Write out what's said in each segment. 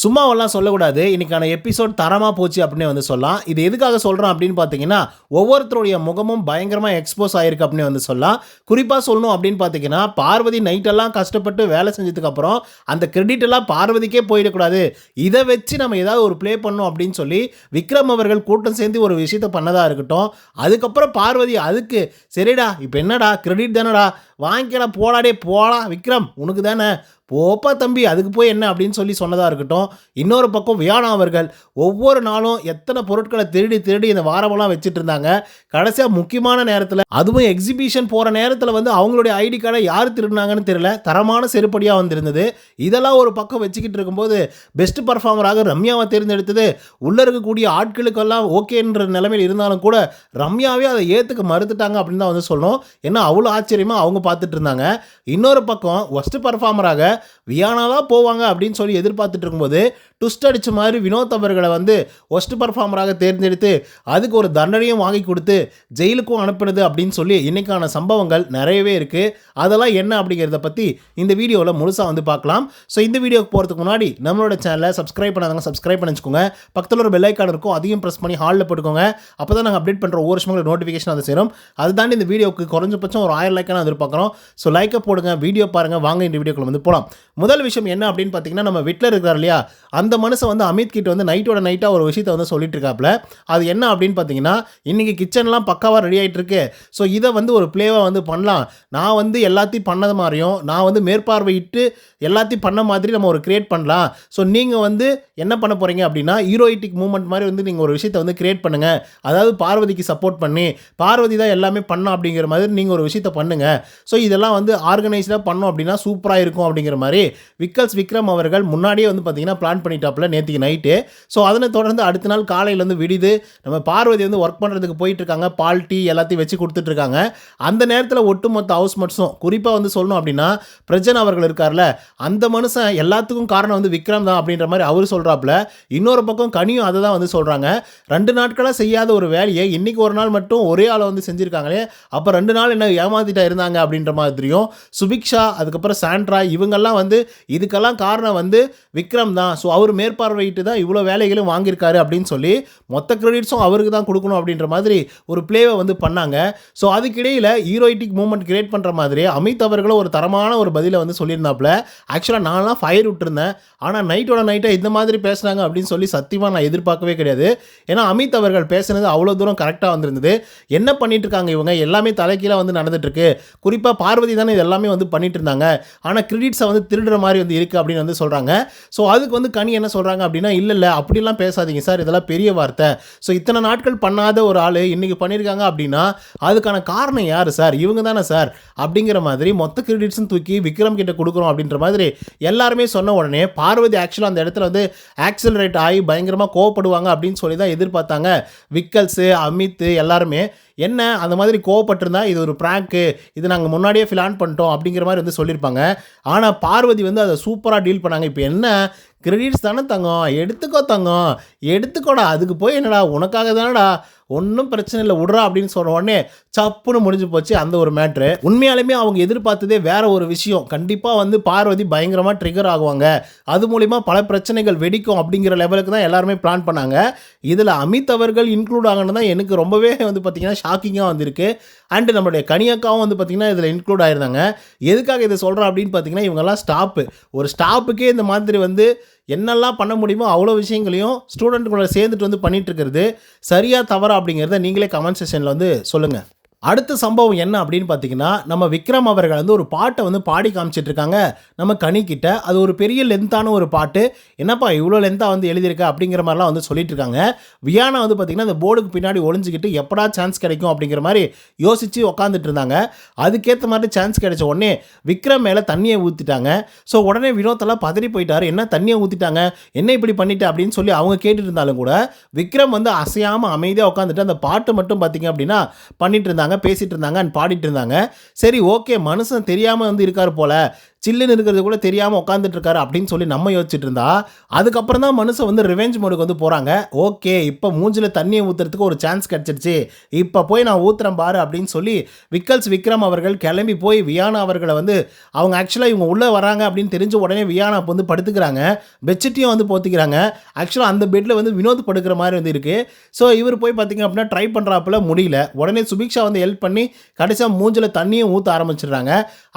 சும்மாவெல்லாம் சொல்லக்கூடாது. இன்னைக்கான எபிசோட் தரமாக போச்சு அப்படின்னு வந்து சொல்லலாம். இது எதுக்காக சொல்கிறோம் அப்படின்னு பார்த்தீங்கன்னா ஒவ்வொருத்தருடைய முகமும் பயங்கரமாக எக்ஸ்போஸ் ஆகிருக்கு அப்படின்னு வந்து சொல்லலாம். குறிப்பாக சொல்லணும் அப்படின்னு பார்த்தீங்கன்னா பார்வதி நைட்டெல்லாம் கஷ்டப்பட்டு வேலை செஞ்சதுக்கப்புறம் அந்த கிரெடிட் எல்லாம் பார்வதிக்கே போயிடக்கூடாது. இதை வச்சு நம்ம ஏதாவது ஒரு ப்ளே பண்ணோம் அப்படின்னு சொல்லி விக்ரம் அவர்கள் கூட்டம் சேர்ந்து ஒரு விஷயத்த பண்ணதாக இருக்கட்டும். அதுக்கப்புறம் பார்வதி அதுக்கு சரிடா இப்போ என்னடா கிரெடிட் தானடா வாங்கிக்கடா போடாடே போடா விக்ரம் உனக்கு தானே. போப்பா தம்பி அதுக்கு போய் என்ன அப்படின்னு சொல்லி சொன்னதாக இருக்கட்டும். இன்னொரு பக்கம் வியானா அவர்கள் ஒவ்வொரு நாளும் எத்தனை பொருட்களை திருடி திருடி இந்த வாரமெல்லாம் வச்சுட்டு இருந்தாங்க. கடைசியாக முக்கியமான நேரத்தில் அதுவும் எக்ஸிபிஷன் போகிற நேரத்தில் வந்து அவங்களுடைய ஐடி கார்டை யார் திருடினாங்கன்னு தெரியல. தரமான செருப்படியாக வந்திருந்தது. இதெல்லாம் ஒரு பக்கம் வச்சுக்கிட்டு இருக்கும்போது பெஸ்ட் பர்ஃபார்மராக ரம்யாவை தேர்ந்தெடுத்தது. உள்ளே இருக்கக்கூடிய ஆட்களுக்கெல்லாம் ஓகேன்ற நிலைமையில் இருந்தாலும் கூட ரம்யாவே அதை ஏற்றுக்க மறுத்துட்டாங்க அப்படின்னு தான் வந்து சொல்லணும். ஏன்னா அவ்வளோ ஆச்சரியமாக அவங்க பார்த்துட்டு இருந்தாங்க. இன்னொரு பக்கம் ஒஸ்ட் பர்ஃபார்மராக வியானா தான் போவாங்க அப்படின்னு சொல்லி எதிர்பார்த்துட்டு இருக்கும்போது ட்விஸ்ட் அடித்த மாதிரி வினோத் அவர்களை வந்து ஒஸ்ட் பர்ஃபார்மராக தேர்ந்தெடுத்து அதுக்கு ஒரு தண்டனையும் வாங்கி கொடுத்து ஜெயிலுக்கும் அனுப்புனது அப்படின்னு சொல்லி இன்னைக்கான சம்பவங்கள் நிறையவே இருக்குது அதெல்லாம் என்ன அப்படிங்கிறத பற்றி இந்த வீடியோவில் முழுசாக வந்து பார்க்கலாம். ஸோ இந்த வீடியோக்கு போகிறதுக்கு முன்னாடி நம்மளோட சேனலை சப்ஸ்கிரைப் பண்ணாதவங்க சப்ஸ்கிரைப் பண்ணி வச்சுக்கோங்க பக்கத்தில் ஒரு பெல் இருக்கும் அதையும் ப்ரெஸ் பண்ணி ஹாலில் போட்டுக்கோங்க. அப்போ தான் நாங்கள் அப்டேட் பண்ணுற ஒவ்வொரு விஷயங்களும் நோட்டிஃபிகேஷன் அதை சேரும். அது தாண்டி இந்த வீடியோக்கு குறைஞ்சபட்சம் ஒரு ஆயிரம் லைக்கான எதிர்பார்க்குறோம். ஸோ லைக்கை போடுங்க வீடியோ பாருங்கள் வாங்க இந்த வீடியோக்குள்ள வந்து போகலாம் முதல் விஷயம் என்ன அப்படின்னு பார்த்தீங்கன்னா நம்ம வீட்டில் இருக்கிறார் இல்லையா? அந்த மனுஷன் வந்து அமித் கிட்ட வந்து நைட்டோட நைட்டாக ஒரு விஷயத்தை வந்து சொல்லிட்டு இருக்காப்புல. அது என்ன அப்படின்னு பார்த்தீங்கன்னா இன்றைக்கி கிச்சன்லாம் பக்காவாக ரெடி ஆகிட்டு இருக்கு. ஸோ இதை வந்து ஒரு ப்ளேவாக வந்து பண்ணலாம். நான் வந்து எல்லாத்தையும் பண்ணது மாதிரியும் நான் வந்து மேற்பார்வையிட்டு எல்லாத்தையும் பண்ண மாதிரி நம்ம ஒரு கிரியேட் பண்ணலாம். ஸோ நீங்கள் வந்து என்ன பண்ண போகிறீங்க அப்படின்னா ஹீரோயிட்டிக் மூமெண்ட் மாதிரி வந்து நீங்கள் ஒரு விஷயத்தை வந்து கிரியேட் பண்ணுங்கள் அதாவது பார்வதிக்கு சப்போர்ட் பண்ணி பார்வதி தான் எல்லாமே பண்ணோம் அப்படிங்கிற மாதிரி நீங்கள் ஒரு விஷயத்தை பண்ணுங்கள் ஸோ இதெல்லாம் வந்து ஆர்கனைஸ்டாக பண்ணோம் அப்படின்னா சூப்பராக இருக்கும் அப்படிங்கிற மாதிரி விக்கல்ஸ் விக்ரம் அவர்கள் முன்னாடியே வந்து பார்த்தீங்கன்னா பிளான் பண்ணிட்டாப்புல நேற்றுக்கு நைட்டு ஸோ அதனை தொடர்ந்து அடுத்த நாள் காலையில் வந்து விடுது நம்ம பார்வதி வந்து ஒர்க் பண்ணுறதுக்கு போயிட்டு இருக்காங்க பால் டீ எல்லாத்தையும் வச்சு கொடுத்துட்ருக்காங்க அந்த நேரத்தில் ஒட்டுமொத்த ஹவுஸ் மட்டும் குறிப்பாக வந்து சொல்லணும் அப்படின்னா பிரஜன் அவர்கள் இருக்கார்ல அந்த மனுஷன் எல்லாத்துக்கும் காரணம் வந்து விக்ரம் தான் அப்படின்ற மாதிரி அவர் சொல்கிறாப்புல இன்னொரு பக்கம் கனியும் அதை தான் வந்து சொல்கிறாங்க ரெண்டு நாட்களாக செய்யாத ஒரு வேலையை இன்னைக்கு ஒரு நாள் மட்டும் ஒரே ஆளை வந்து செஞ்சுருக்காங்களே அப்போ ரெண்டு நாள் என்ன ஏமாத்திட்டா இருந்தாங்க அப்படின்ற மாதிரியும் சுபிக்ஷா அதுக்கப்புறம் சாண்ட்ரா இவங்கெல்லாம் வந்து இதுக்கெல்லாம் காரணம் வந்து விக்ரம் தான். ஸோ அவர் மேற்பார்வையிட்டு தான் இவ்வளோ வேலைகளும் வாங்கியிருக்காரு அப்படின்னு சொல்லி மொத்த கிரெடிட்ஸும் அவருக்கு தான் கொடுக்கணும் அப்படின்ற மாதிரி ஒரு பிளேவை வந்து பண்ணாங்க. ஸோ அதுக்கிடையில் ஹீரோயிட்டிக் மூமெண்ட் கிரியேட் பண்ணுற மாதிரி அமித் அவர்களும் ஒரு தரமான ஒரு பதிலை வந்து சொல்லியிருந்தாப்புல. ஆக்சுவலாக நான்லாம் ஃபயர் விட்டுருந்தேன். ஆனால் நைட்டோட நைட்டாக இந்த மாதிரி பேசுனாங்க அப்படின்னு சொல்லி சத்தியமாக நான் எதிர்பார்க்கவே கிடையாது. ஏன்னா அமித் அவர்கள் பேசுனது அவ்வளோ தூரம் கரெக்டாக வந்திருந்தது. என்ன பண்ணிட்டு இருக்காங்க இவங்க? எல்லாமே தலைக்கீழாக வந்து நடந்துட்டு இருக்கு. குறிப்பாக பார்வதி தானே இது எல்லாமே வந்து பண்ணிட்டு இருந்தாங்க. ஆனால் கிரெடிட்ஸை வந்து திருடுற மாதிரி வந்து இருக்குது அப்படின்னு வந்து சொல்கிறாங்க ஸோ அதுக்கு வந்து கனி என்ன சொல்கிறாங்க அப்படின்னா இல்லை இல்லை அப்படிலாம் பேசாதீங்க சார். இதெல்லாம் பெரிய வார்த்தை. ஸோ இத்தனை நாட்கள் பண்ணாத ஒரு ஆள் இன்றைக்கி பண்ணியிருக்காங்க அப்படின்னா அதுக்கான காரணம் யார் சார்? இவங்க தானே சார்? அப்படிங்கிற மாதிரி மொத்த கிரெடிட்ஸும் தூக்கி விக்ரம் கிட்ட கொடுக்குறோம் அப்படின்ற மாதிரி எல்லாருமே சொன்ன உடனே பார்வதி ஆக்சுவலாக அந்த இடத்துல வந்து ஆக்சலரேட் ஆகி பயங்கரமாக கோவப்படுவாங்க அப்படின்னு சொல்லி தான் எதிர்பார்த்தாங்க. விக்கல்ஸு அமித் எல்லாருமே என்ன? அந்த மாதிரி கோவப்பட்டிருந்தா இது ஒரு ப்ராங்க்கு இது நாங்கள் முன்னாடியே ஃபிலான் பண்ணிட்டோம் அப்படிங்கிற மாதிரி வந்து சொல்லியிருப்பாங்க. ஆனால் பார்வதி வந்து அதை சூப்பராக டீல் பண்ணாங்க. இப்போ என்ன? கிரெடிட்ஸ் தானே தங்கம். எடுத்துக்கோ தங்கம். எடுத்துக்கோடா. அதுக்கு போய் என்னடா? உனக்காக தானடா? ஒன்றும் பிரச்சனை இல்லை. விட்றா அப்படின்னு சொன்ன உடனே சப்புன்னு முடிஞ்சு போச்சு அந்த ஒரு மேட்ரு. உண்மையாலுமே அவங்க எதிர்பார்த்ததே வேற ஒரு விஷயம். கண்டிப்பாக வந்து பார்வதி பயங்கரமாக ட்ரிகர் ஆகுவாங்க. அது மூலிமா பல பிரச்சனைகள் வெடிக்கும் அப்படிங்கிற லெவலுக்கு தான் எல்லாருமே பிளான் பண்ணாங்க. இதில் அமித் அவர்கள் இன்க்ளூட் ஆகணும் தான் எனக்கு ரொம்பவே வந்து பார்த்திங்கன்னா ஷாக்கிங்காக வந்திருக்கு. அண்டு நம்மளுடைய கனியக்காவும் வந்து பார்த்திங்கன்னா இதில் இன்க்ளூட் ஆயிருந்தாங்க. எதுக்காக இதை சொல்கிறோம் அப்படின்னு பார்த்தீங்கன்னா இவங்கெல்லாம் ஸ்டாப்பு ஒரு ஸ்டாப்புக்கே இந்த மாதிரி வந்து என்னெல்லாம் பண்ண முடியுமோ அவ்வளோ விஷயங்களையும் ஸ்டூடெண்ட்டுக்குள்ள சேர்ந்துட்டு வந்து பண்ணிகிட்டு இருக்கிறது சரியாக தவறா அப்படிங்கிறத நீங்களே கமெண்ட் செஷனில் வந்து சொல்லுங்கள் அடுத்த சம்பவம் என்ன அப்படின்னு பார்த்தீங்கன்னா நம்ம விக்ரம் அவர்கள் வந்து ஒரு பாட்டை வந்து பாடி காமிச்சிட்டு இருக்காங்க நம்ம கனிக்கிட்ட அது ஒரு பெரிய லென்த்தான ஒரு பாட்டு. என்னப்பா இவ்வளோ லென்த்தாக வந்து எழுதியிருக்க? அப்படிங்கிற மாதிரிலாம் வந்து சொல்லிட்டு இருக்காங்க வியானா வந்து பார்த்திங்கன்னா அந்த போர்டுக்கு பின்னாடி ஒளிஞ்சிக்கிட்டு எப்படா சான்ஸ் கிடைக்கும் அப்படிங்கிற மாதிரி யோசித்து உக்காந்துட்டு இருந்தாங்க அதுக்கேற்ற மாதிரி சான்ஸ் கிடைச்ச உடனே விக்ரம் மேலே தண்ணியை ஊற்றிட்டாங்க ஸோ உடனே வினோத்தெல்லாம் பதறி போயிட்டார். என்ன தண்ணியை ஊற்றிட்டாங்க என்ன இப்படி பண்ணிட்டு? அப்படின்னு சொல்லி அவங்க கேட்டுட்டு இருந்தாலும் கூட விக்ரம் வந்து அசையாமல் அமைதியாக உட்காந்துட்டு அந்த பாட்டு மட்டும் பார்த்தீங்க அப்படின்னா பண்ணிட்டு இருந்தாங்க பேசிட்டு இருந்தாங்க அண்ட் பாடிட்டு இருந்தாங்க. சரி ஓகே மனுஷன் தெரியாமல் வந்து இருக்கார் போல. சில்லுன்னு இருக்கிறது கூட தெரியாமல் உட்காந்துட்டு இருக்காரு அப்படின்னு சொல்லி நம்ம யோசிச்சுட்டு இருந்தா அதுக்கப்புறம் தான் மனுஷன் வந்து ரிவெஞ்ச் மோடுக்கு வந்து போகிறாங்க ஓகே இப்போ மூஞ்சில் தண்ணியை ஊற்றுறதுக்கு ஒரு சான்ஸ் கிடச்சிருச்சு. இப்போ போய் நான் ஊத்துறேன் பாரு அப்படின்னு சொல்லி விக்கல்ஸ் விக்ரம் அவர்கள் கிளம்பி போய் வியானா அவர்களை வந்து அவங்க ஆக்சுவலாக இவங்க உள்ளே வராங்க அப்படின்னு தெரிஞ்ச உடனே வியானா அப்ப வந்து படுத்துக்கிறாங்க. பெட்ஷீட்டையும் வந்து போத்திக்கிறாங்க. ஆக்சுவலாக அந்த பெட்டில் வந்து வினோத் படுக்கிற மாதிரி வந்து இருக்குது ஸோ இவர் போய் பார்த்தீங்க அப்படின்னா ட்ரை பண்ணுறாப்புல முடியல. உடனே சுபிக்ஷா வந்து ஹெல்ப் பண்ணி கடைசியாக மூஞ்சில் தண்ணியும் ஊற்ற ஆரம்பிச்சிடுறாங்க.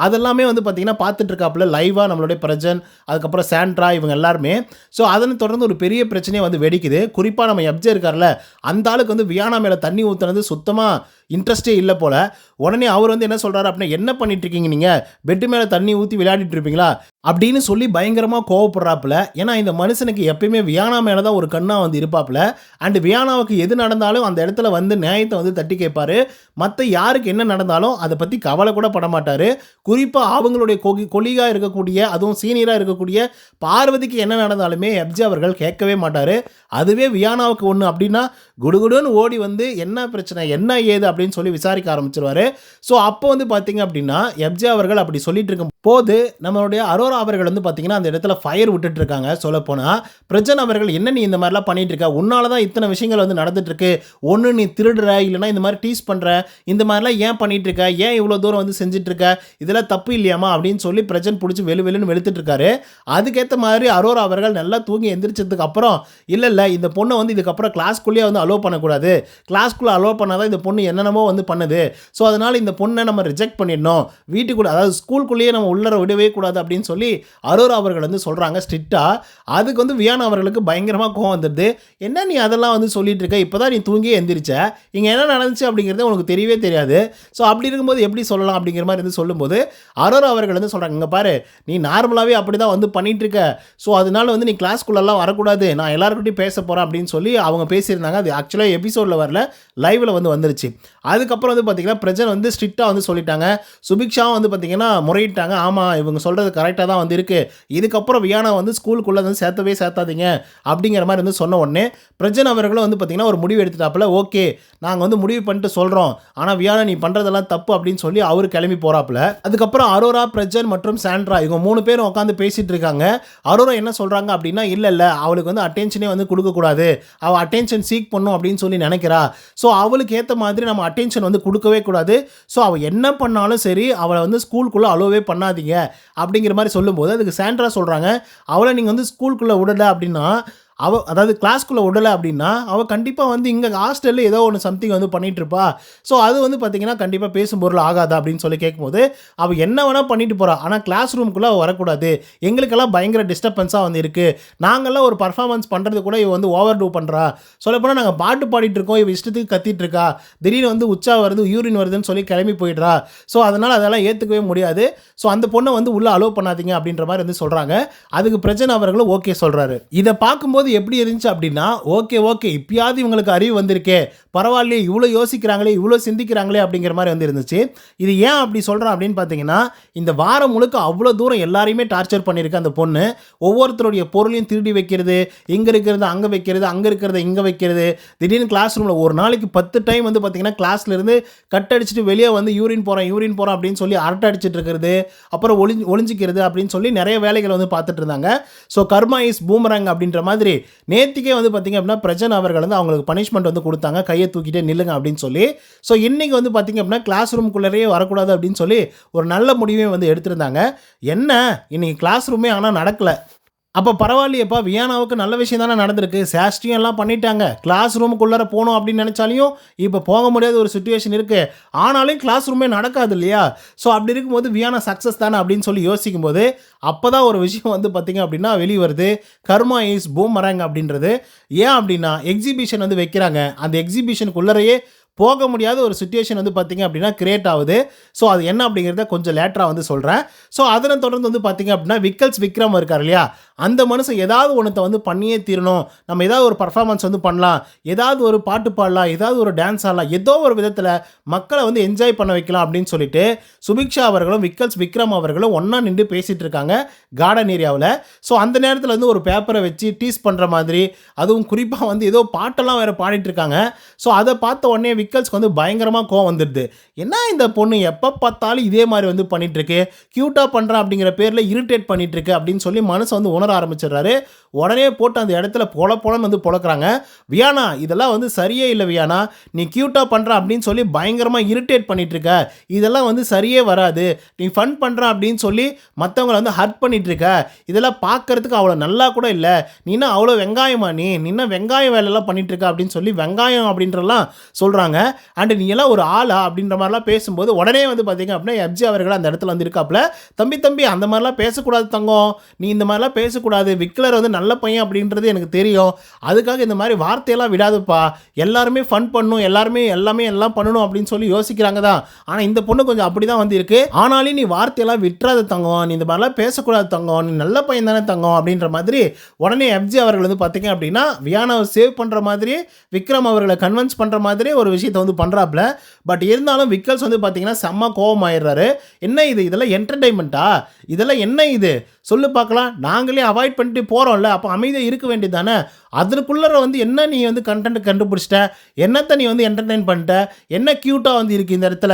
அதெல்லாமே வந்து பார்த்தீங்கன்னா பார்த்துட்டு இருக்காப்புல லைவாக நம்மளுடைய பிரஜன் அதுக்கப்புறம் சாண்ட்ரா இவங்க எல்லாருமே. ஸோ அதனை தொடர்ந்து ஒரு பெரிய பிரச்சனையை வந்து வெடிக்குது. குறிப்பாக நம்ம எப்ஜே இருக்கார்ல அந்த ஆளுக்கு வந்து வியானா மேலே தண்ணி ஊற்றுனது சுத்தமாக இன்ட்ரெஸ்டே இல்லை போல். உடனே அவர் வந்து என்ன சொல்கிறாரு அப்படின்னா என்ன பண்ணிட்டு இருக்கீங்க நீங்கள் பெட்டு மேலே தண்ணி ஊற்றி விளையாடிட்டு இருப்பீங்களா? அப்படின்னு சொல்லி பயங்கரமாக கோவப்படுறாப்புல. ஏன்னா இந்த மனுஷனுக்கு எப்பயுமே வியானா மேலே தான் ஒரு கண்ணாக வந்து இருப்பாப்புல. அண்ட் வியானாவுக்கு எது நடந்தாலும் அந்த இடத்துல வந்து நியாயத்தை வந்து தட்டி கேட்பாரு. மற்ற யாருக்கு என்ன நடந்தாலும் அதை பற்றி கவலை கூட பட மாட்டார். குறிப்பாக அவங்களுடைய கொகி கொலிகாக இருக்கக்கூடிய அதுவும் சீனியராக இருக்கக்கூடிய பார்வதிக்கு என்ன நடந்தாலுமே எப்ஜி அவர்கள் கேட்கவே மாட்டார். அதுவே வியானாவுக்கு ஒன்று அப்படின்னா குடுகுடுன்னு ஓடி வந்து என்ன பிரச்சனை? என்ன ஏது? அப்படின்னு சொல்லி விசாரிக்க ஆரம்பிச்சிருவாரு. ஸோ அப்போ வந்து பார்த்தீங்க அப்படின்னா எப்ஜே அவர்கள் அப்படி சொல்லிட்டு இருக்கும் போது நம்மளுடைய அரோரா அவர்கள் வந்து பார்த்தீங்கன்னா அந்த இடத்துல ஃபயர் விட்டுட்டு இருக்காங்க சொல்லப்போனால் பிரஜன் அவர்கள் என்ன நீ இந்த மாதிரிலாம் பண்ணிகிட்டு இருக்க உன்னால தான் இத்தனை விஷயங்கள் வந்து நடந்துட்டுருக்கு. ஒன்று நீ திருடுற இல்லைன்னா இந்த மாதிரி டீஸ் பண்ணுற இந்த மாதிரிலாம் ஏன் பண்ணிகிட்டு இருக்க ஏன் இவ்வளோ தூரம் வந்து செஞ்சிட்ருக்க இதெல்லாம் தப்பு இல்லையாமா அப்படின்னு சொல்லி பிரஜன் பிடிச்சி வெளு வெளுன்னு வெளுத்துட்டு இருக்காரு அதுக்கேற்ற மாதிரி அரோரா அவர்கள் நல்லா தூங்கி எந்திரிச்சதுக்கு அப்புறம் இல்லை இல்லை இந்த பொண்ணை வந்து இதுக்கப்புறம் கிளாஸ்க்குள்ளேயே வந்து அலோவ் பண்ணக்கூடாது. கிளாஸ்க்குள்ளே அலோவ் பண்ணால் தான் இந்த பொண்ணு என்னென்னமோ வந்து பண்ணுது. ஸோ அதனால் இந்த பொண்ணை நம்ம ரிஜெக்ட் பண்ணிடணும். வீட்டுக்குள்ளே அதாவது ஸ்கூலுக்குள்ளேயே நம்ம உள்ளர விடவே கூடாது அப்படின்னு சொல்லி அரோரா அவர்கள் வந்து சொல்கிறாங்க ஸ்ட்ரிக்டாக அதுக்கு வந்து வியான் அவர்களுக்கு பயங்கரமாக கோவம் வந்துடுது. என்ன நீ அதெல்லாம் வந்து சொல்லிட்டு இருக்க? இப்போ தான் நீ தூங்கி எந்திரிச்ச. இங்கே என்ன நடந்துச்சு அப்படிங்கிறது உனக்கு தெரியவே தெரியாது. ஸோ அப்படி இருக்கும்போது எப்படி சொல்லலாம் அப்படிங்கிற மாதிரி வந்து சொல்லும்போது அரோரா அவர்கள் வந்து சொல்கிறாங்க இங்கே பாரு நீ நார்மலாகவே அப்படி தான் வந்து பண்ணிட்டு இருக்க. ஸோ அதனால வந்து நீ கிளாஸ்க்குள்ளெல்லாம் வரக்கூடாது. நான் எல்லாருக்கிட்டையும் பேச போகிறேன் அப்படின்னு சொல்லி அவங்க பேசியிருந்தாங்க. அது ஆக்சுவலாக எபிசோடில் வரல. லைவில் வந்து வந்துருச்சு. அதுக்கப்புறம் வந்து பார்த்தீங்கன்னா பிரஜன் வந்து ஸ்ட்ரிக்டாக வந்து சொல்லிட்டாங்க. சுபிக்ஷாவும் வந்து பார்த்தீங்கன்னா முறையிட்டாங்க. ஆமாம் இவங்க சொல்கிறது கரெக்டாக தான் வந்து இருக்குது இதுக்கப்புறம் வியானா வந்து ஸ்கூலுக்குள்ளே வந்து சேர்த்தவே சேர்த்தாதீங்க. அப்படிங்கிற மாதிரி வந்து சொன்ன உடனே பிரஜன் அவர்களும் வந்து பார்த்தீங்கன்னா ஒரு முடிவு எடுத்துட்டாப்புல. ஓகே நாங்கள் வந்து முடிவு பண்ணிட்டு சொல்கிறோம் ஆனால் வியானா நீ பண்ணுறதெல்லாம் தப்பு அப்படின்னு சொல்லி அவர் கிளம்பி போகிறாப்புல அதுக்கப்புறம் அரோரா பிரஜன் மற்றும் சாண்ட்ரா இவங்க மூணு பேரும் உட்காந்து பேசிகிட்டு இருக்காங்க. அரோரா என்ன சொல்கிறாங்க அப்படின்னா இல்லை இல்லை அவளுக்கு வந்து அட்டென்ஷனே வந்து கொடுக்கக்கூடாது. அவள் அட்டென்ஷன் சீக் பண்ணும் அப்படின்னு சொல்லி நினைக்கிறா. ஸோ அவளுக்கு ஏற்ற மாதிரி நம்ம அட்டென்ஷன் வந்து கொடுக்கவே கூடாது. ஸோ அவள் என்ன பண்ணாலும் சரி அவளை வந்து ஸ்கூலுக்குள்ளே அலோவே பண்ணாதீங்க. அப்படிங்கிற மாதிரி சொல்லும்போது அதுக்கு சாண்ட்ரா சொல்கிறாங்க அவளை நீங்கள் வந்து ஸ்கூலுக்குள்ளே விடலை அப்படின்னா அவ அதாவது கிளாஸ்க்குள்ளே விடலை அப்படின்னா அவள் கண்டிப்பாக வந்து இங்கே ஹாஸ்டலில் ஏதோ ஒன்று சம்திங் வந்து பண்ணிகிட்ருப்பா ஸோ அது வந்து பார்த்தீங்கன்னா கண்டிப்பாக பேசும் பொருள் ஆகாதா அப்படின்னு சொல்லி கேட்கும்போது அவள் என்ன வேணால் பண்ணிட்டு போகிறாள் ஆனால் கிளாஸ் ரூம்குள்ளே அவள் வரக்கூடாது. எங்களுக்கெல்லாம் பயங்கர டிஸ்டர்பன்ஸாக வந்து இருக்குது நாங்கள்லாம் ஒரு பர்ஃபார்மன்ஸ் பண்ணுறது கூட இவ வந்து ஓவர் டூ பண்ணுறா சொல்லப்போனால் நாங்கள் பாட்டு பாடிட்டு இருக்கோம். இவ இஷ்டத்துக்கு கத்திட்டு இருக்கா. திடீர்னு வந்து உச்சா வருது யூரின் வருதுன்னு சொல்லி கிளம்பி போயிடுறா. ஸோ அதனால் அதெல்லாம் ஏற்றுக்கவே முடியாது. ஸோ அந்த பொண்ணை வந்து உள்ளே அலோவ் பண்ணாதீங்க அப்படின்ற மாதிரி வந்து சொல்கிறாங்க அதுக்கு பிரச்சனை அவர்களும் ஓகே சொல்கிறாரு இதை பார்க்கும்போது எப்படி இருந்துச்சு அப்படின்னா ஓகே ஓகே இப்பயாவது இவங்களுக்கு அறிவு வந்திருக்கே. பரவாயில்லையே இவ்வளோ யோசிக்கிறாங்களே இவ்வளோ சிந்திக்கிறாங்களே அப்படிங்கிற மாதிரி வந்து இருந்துச்சு இது ஏன் அப்படி சொல்கிறேன் அப்படின்னு பார்த்தீங்கன்னா இந்த வாரம் முழுக்க அவ்வளோ தூரம் எல்லாரையுமே டார்ச்சர் பண்ணியிருக்கு அந்த பொண்ணு ஒவ்வொருத்தருடைய பொருளையும் திருடி வைக்கிறது இங்கே இருக்கிறது அங்கே வைக்கிறது அங்கே இருக்கிறத இங்கே வைக்கிறது. திடீர்னு கிளாஸ் ரூமில் ஒரு நாளைக்கு பத்து டைம் வந்து பார்த்தீங்கன்னா கிளாஸ்லேருந்து கட் அடிச்சுட்டு வெளியே வந்து யூரின் போகிறேன் யூரின் போகிறேன் அப்படின்னு சொல்லி அரட்டை அடிச்சிட்டு இருக்கிறது அப்புறம் ஒளி ஒளிஞ்சிக்கிறது அப்படின்னு சொல்லி நிறைய வேலைகளை வந்து பார்த்துட்டு இருந்தாங்க. ஸோ கர்மா இஸ் பூமரங் அப்படின்ற மாதிரி நேத்திக்கே வந்து பார்த்தீங்க அப்படின்னா பிரஜன் அவர்கள் வந்து அவங்களுக்கு பனிஷ்மெண்ட் வந்து கொடுத்தாங்க. கையை தூக்கிட்டே நில்லுங்க அப்படின்னு சொல்லி. ஸோ இன்றைக்கி வந்து பார்த்தீங்க அப்படின்னா கிளாஸ் ரூம்குள்ளேயே வரக்கூடாது அப்படின்னு சொல்லி ஒரு நல்ல முடிவையும் வந்து எடுத்திருந்தாங்க. என்ன? இன்னைக்கு கிளாஸ் ரூமே ஆனால் நடக்கல. அப்போ பரவாயில்லையப்பா வியானாவுக்கு நல்ல விஷயம் தானே நடந்திருக்கு. சேஷ்டியும் எல்லாம் பண்ணிட்டாங்க. கிளாஸ் ரூமுக்குள்ளார போகணும் அப்படின்னு நினச்சாலையும் இப்போ போக முடியாத ஒரு சுச்சுவேஷன் இருக்குது ஆனாலும் கிளாஸ் ரூமே நடக்காது இல்லையா? ஸோ அப்படி இருக்கும்போது வியானா சக்ஸஸ் தானே அப்படின்னு சொல்லி யோசிக்கும் போது அப்போ தான் ஒரு விஷயம் வந்து பார்த்திங்க அப்படின்னா வெளியே வருது. கர்மா இஸ் பூமரங் அப்படின்றது. ஏன் அப்படின்னா எக்ஸிபிஷன் வந்து வைக்கிறாங்க. அந்த எக்ஸிபிஷனுக்குள்ளரையே போக முடியாத ஒரு சுச்சுவேஷன் வந்து பார்த்திங்க அப்படின்னா கிரியேட் ஆகுது. ஸோ அது என்ன அப்படிங்கிறத கொஞ்சம் லேட்டராக வந்து சொல்கிறேன் ஸோ அதனை தொடர்ந்து வந்து பார்த்திங்க அப்படின்னா விக்கல்ஸ் விக்ரம் இருக்கார் இல்லையா? அந்த மனுஷன் ஏதாவது ஒன்றத்தை வந்து பண்ணியே தீரணும். நம்ம ஏதாவது ஒரு பர்ஃபார்மன்ஸ் வந்து பண்ணலாம். ஏதாவது ஒரு பாட்டு பாடலாம். ஏதாவது ஒரு டான்ஸ் ஆடலாம். ஏதோ ஒரு விதத்தில் மக்களை வந்து என்ஜாய் பண்ண வைக்கலாம் அப்படின்னு சொல்லிட்டு சுபிக்ஷா அவர்களும் விக்கல்ஸ் விக்ரம் அவர்களும் ஒன்றா நின்று பேசிகிட்டு இருக்காங்க கார்டன் ஏரியாவில் ஸோ அந்த நேரத்தில் வந்து ஒரு பேப்பரை வச்சு டீஸ் பண்ணுற மாதிரி அதுவும் குறிப்பாக வந்து ஏதோ பாட்டெல்லாம் வேறு பாடிட்டு இருக்காங்க. ஸோ அதை பார்த்த உடனே விக் பிக்கல்ஸ்க்கு வந்து பயங்கரமாக கோவம் வந்துடுது. என்ன இந்த பொண்ணு? எப்போ பார்த்தாலும் இதே மாதிரி வந்து பண்ணிகிட்ருக்கு க்யூட்டாக பண்ணுறேன் அப்படிங்கிற பேரில் இரிட்டேட் பண்ணிகிட்ருக்கு அப்படின்னு சொல்லி மனசை வந்து உணர ஆரம்பிச்சிடுறாரு. உடனே போட்டு அந்த இடத்துல பொல பொலன்னு வந்து பொழக்கிறாங்க வியானா இதெல்லாம் வந்து சரியே இல்லை வியானா. நீ க்யூட்டாக பண்ணுற அப்படின்னு சொல்லி பயங்கரமாக இரிட்டேட் பண்ணிகிட்ருக்க இதெல்லாம் வந்து சரியே வராது. நீ ஃபன் பண்ணுற அப்படின்னு சொல்லி மற்றவங்கள வந்து ஹர்ட் பண்ணிகிட்ருக்க இதெல்லாம் பார்க்கறதுக்கு அவ்வளோ நல்லா கூட இல்லை. நீனா அவ்வளோ வெங்காயமா நீ? நீ வெங்காயம் வேலையெல்லாம் பண்ணிகிட்ருக்க அப்படின்னு சொல்லி வெங்காயம் அப்படின்றலாம் சொல்கிறாங்க அண்ட் நீ எல்லாம் ஒரு ஆளா அப்படின்ற மாதிரிலாம் பேசும்போது உடனே வந்து பார்த்தீங்க அப்படின்னா எப்ஜி அவர்கள் அந்த இடத்துல வந்து இருக்காப்புல. தம்பி தம்பி அந்த மாதிரிலாம் பேசக்கூடாது தங்கம். நீ இந்த மாதிரிலாம் பேசக்கூடாது. விக்லர் வந்து நல்ல பையன் அப்படின்றது எனக்கு தெரியும். அதுக்காக இந்த மாதிரி வார்த்தையெல்லாம் விடாதுப்பா. எல்லாருமே ஃபன் பண்ணும். எல்லாருமே எல்லாமே எல்லாம் பண்ணணும் அப்படின்னு சொல்லி யோசிக்கிறாங்க தான். ஆனால் இந்த பொண்ணு கொஞ்சம் அப்படி தான் வந்து இருக்கு ஆனாலும் நீ வார்த்தையெல்லாம் விட்டுறாத தங்கம். நீ இந்த மாதிரிலாம் பேசக்கூடாது தங்கம். நீ நல்ல பையன் தானே தங்கம் அப்படின்ற மாதிரி உடனே எஃப்ஜி அவர்கள் வந்து பார்த்தீங்க அப்படின்னா வியானாவை சேவ் பண்ணுற மாதிரி விக்ரம் அவர்களை கன்வின்ஸ் பண்ணுற மாதிரி ஒரு விஷயத்தை வந்து பண்ணுறாப்புல பட் இருந்தாலும் விக்கல்ஸ் வந்து பார்த்தீங்கன்னா செம்ம கோபம் ஆயிடுறாரு என்ன இது? இதெல்லாம் என்டர்டைன்மெண்ட்டா இதெல்லாம் என்ன இது? சொல்லு பார்க்கலாம். நாங்களே அவாய்ட் பண்ணிட்டு போகிறோம்ல அப்போ அமைதியாக இருக்க வேண்டியது தானே வந்து என்ன நீ வந்து கண்டென்ட் கண்டுபிடிச்சிட்ட? என்னத்தை நீ வந்து என்டர்டைன் பண்ணிட்ட? என்ன க்யூட்டாக வந்து இருக்குது இந்த இடத்துல?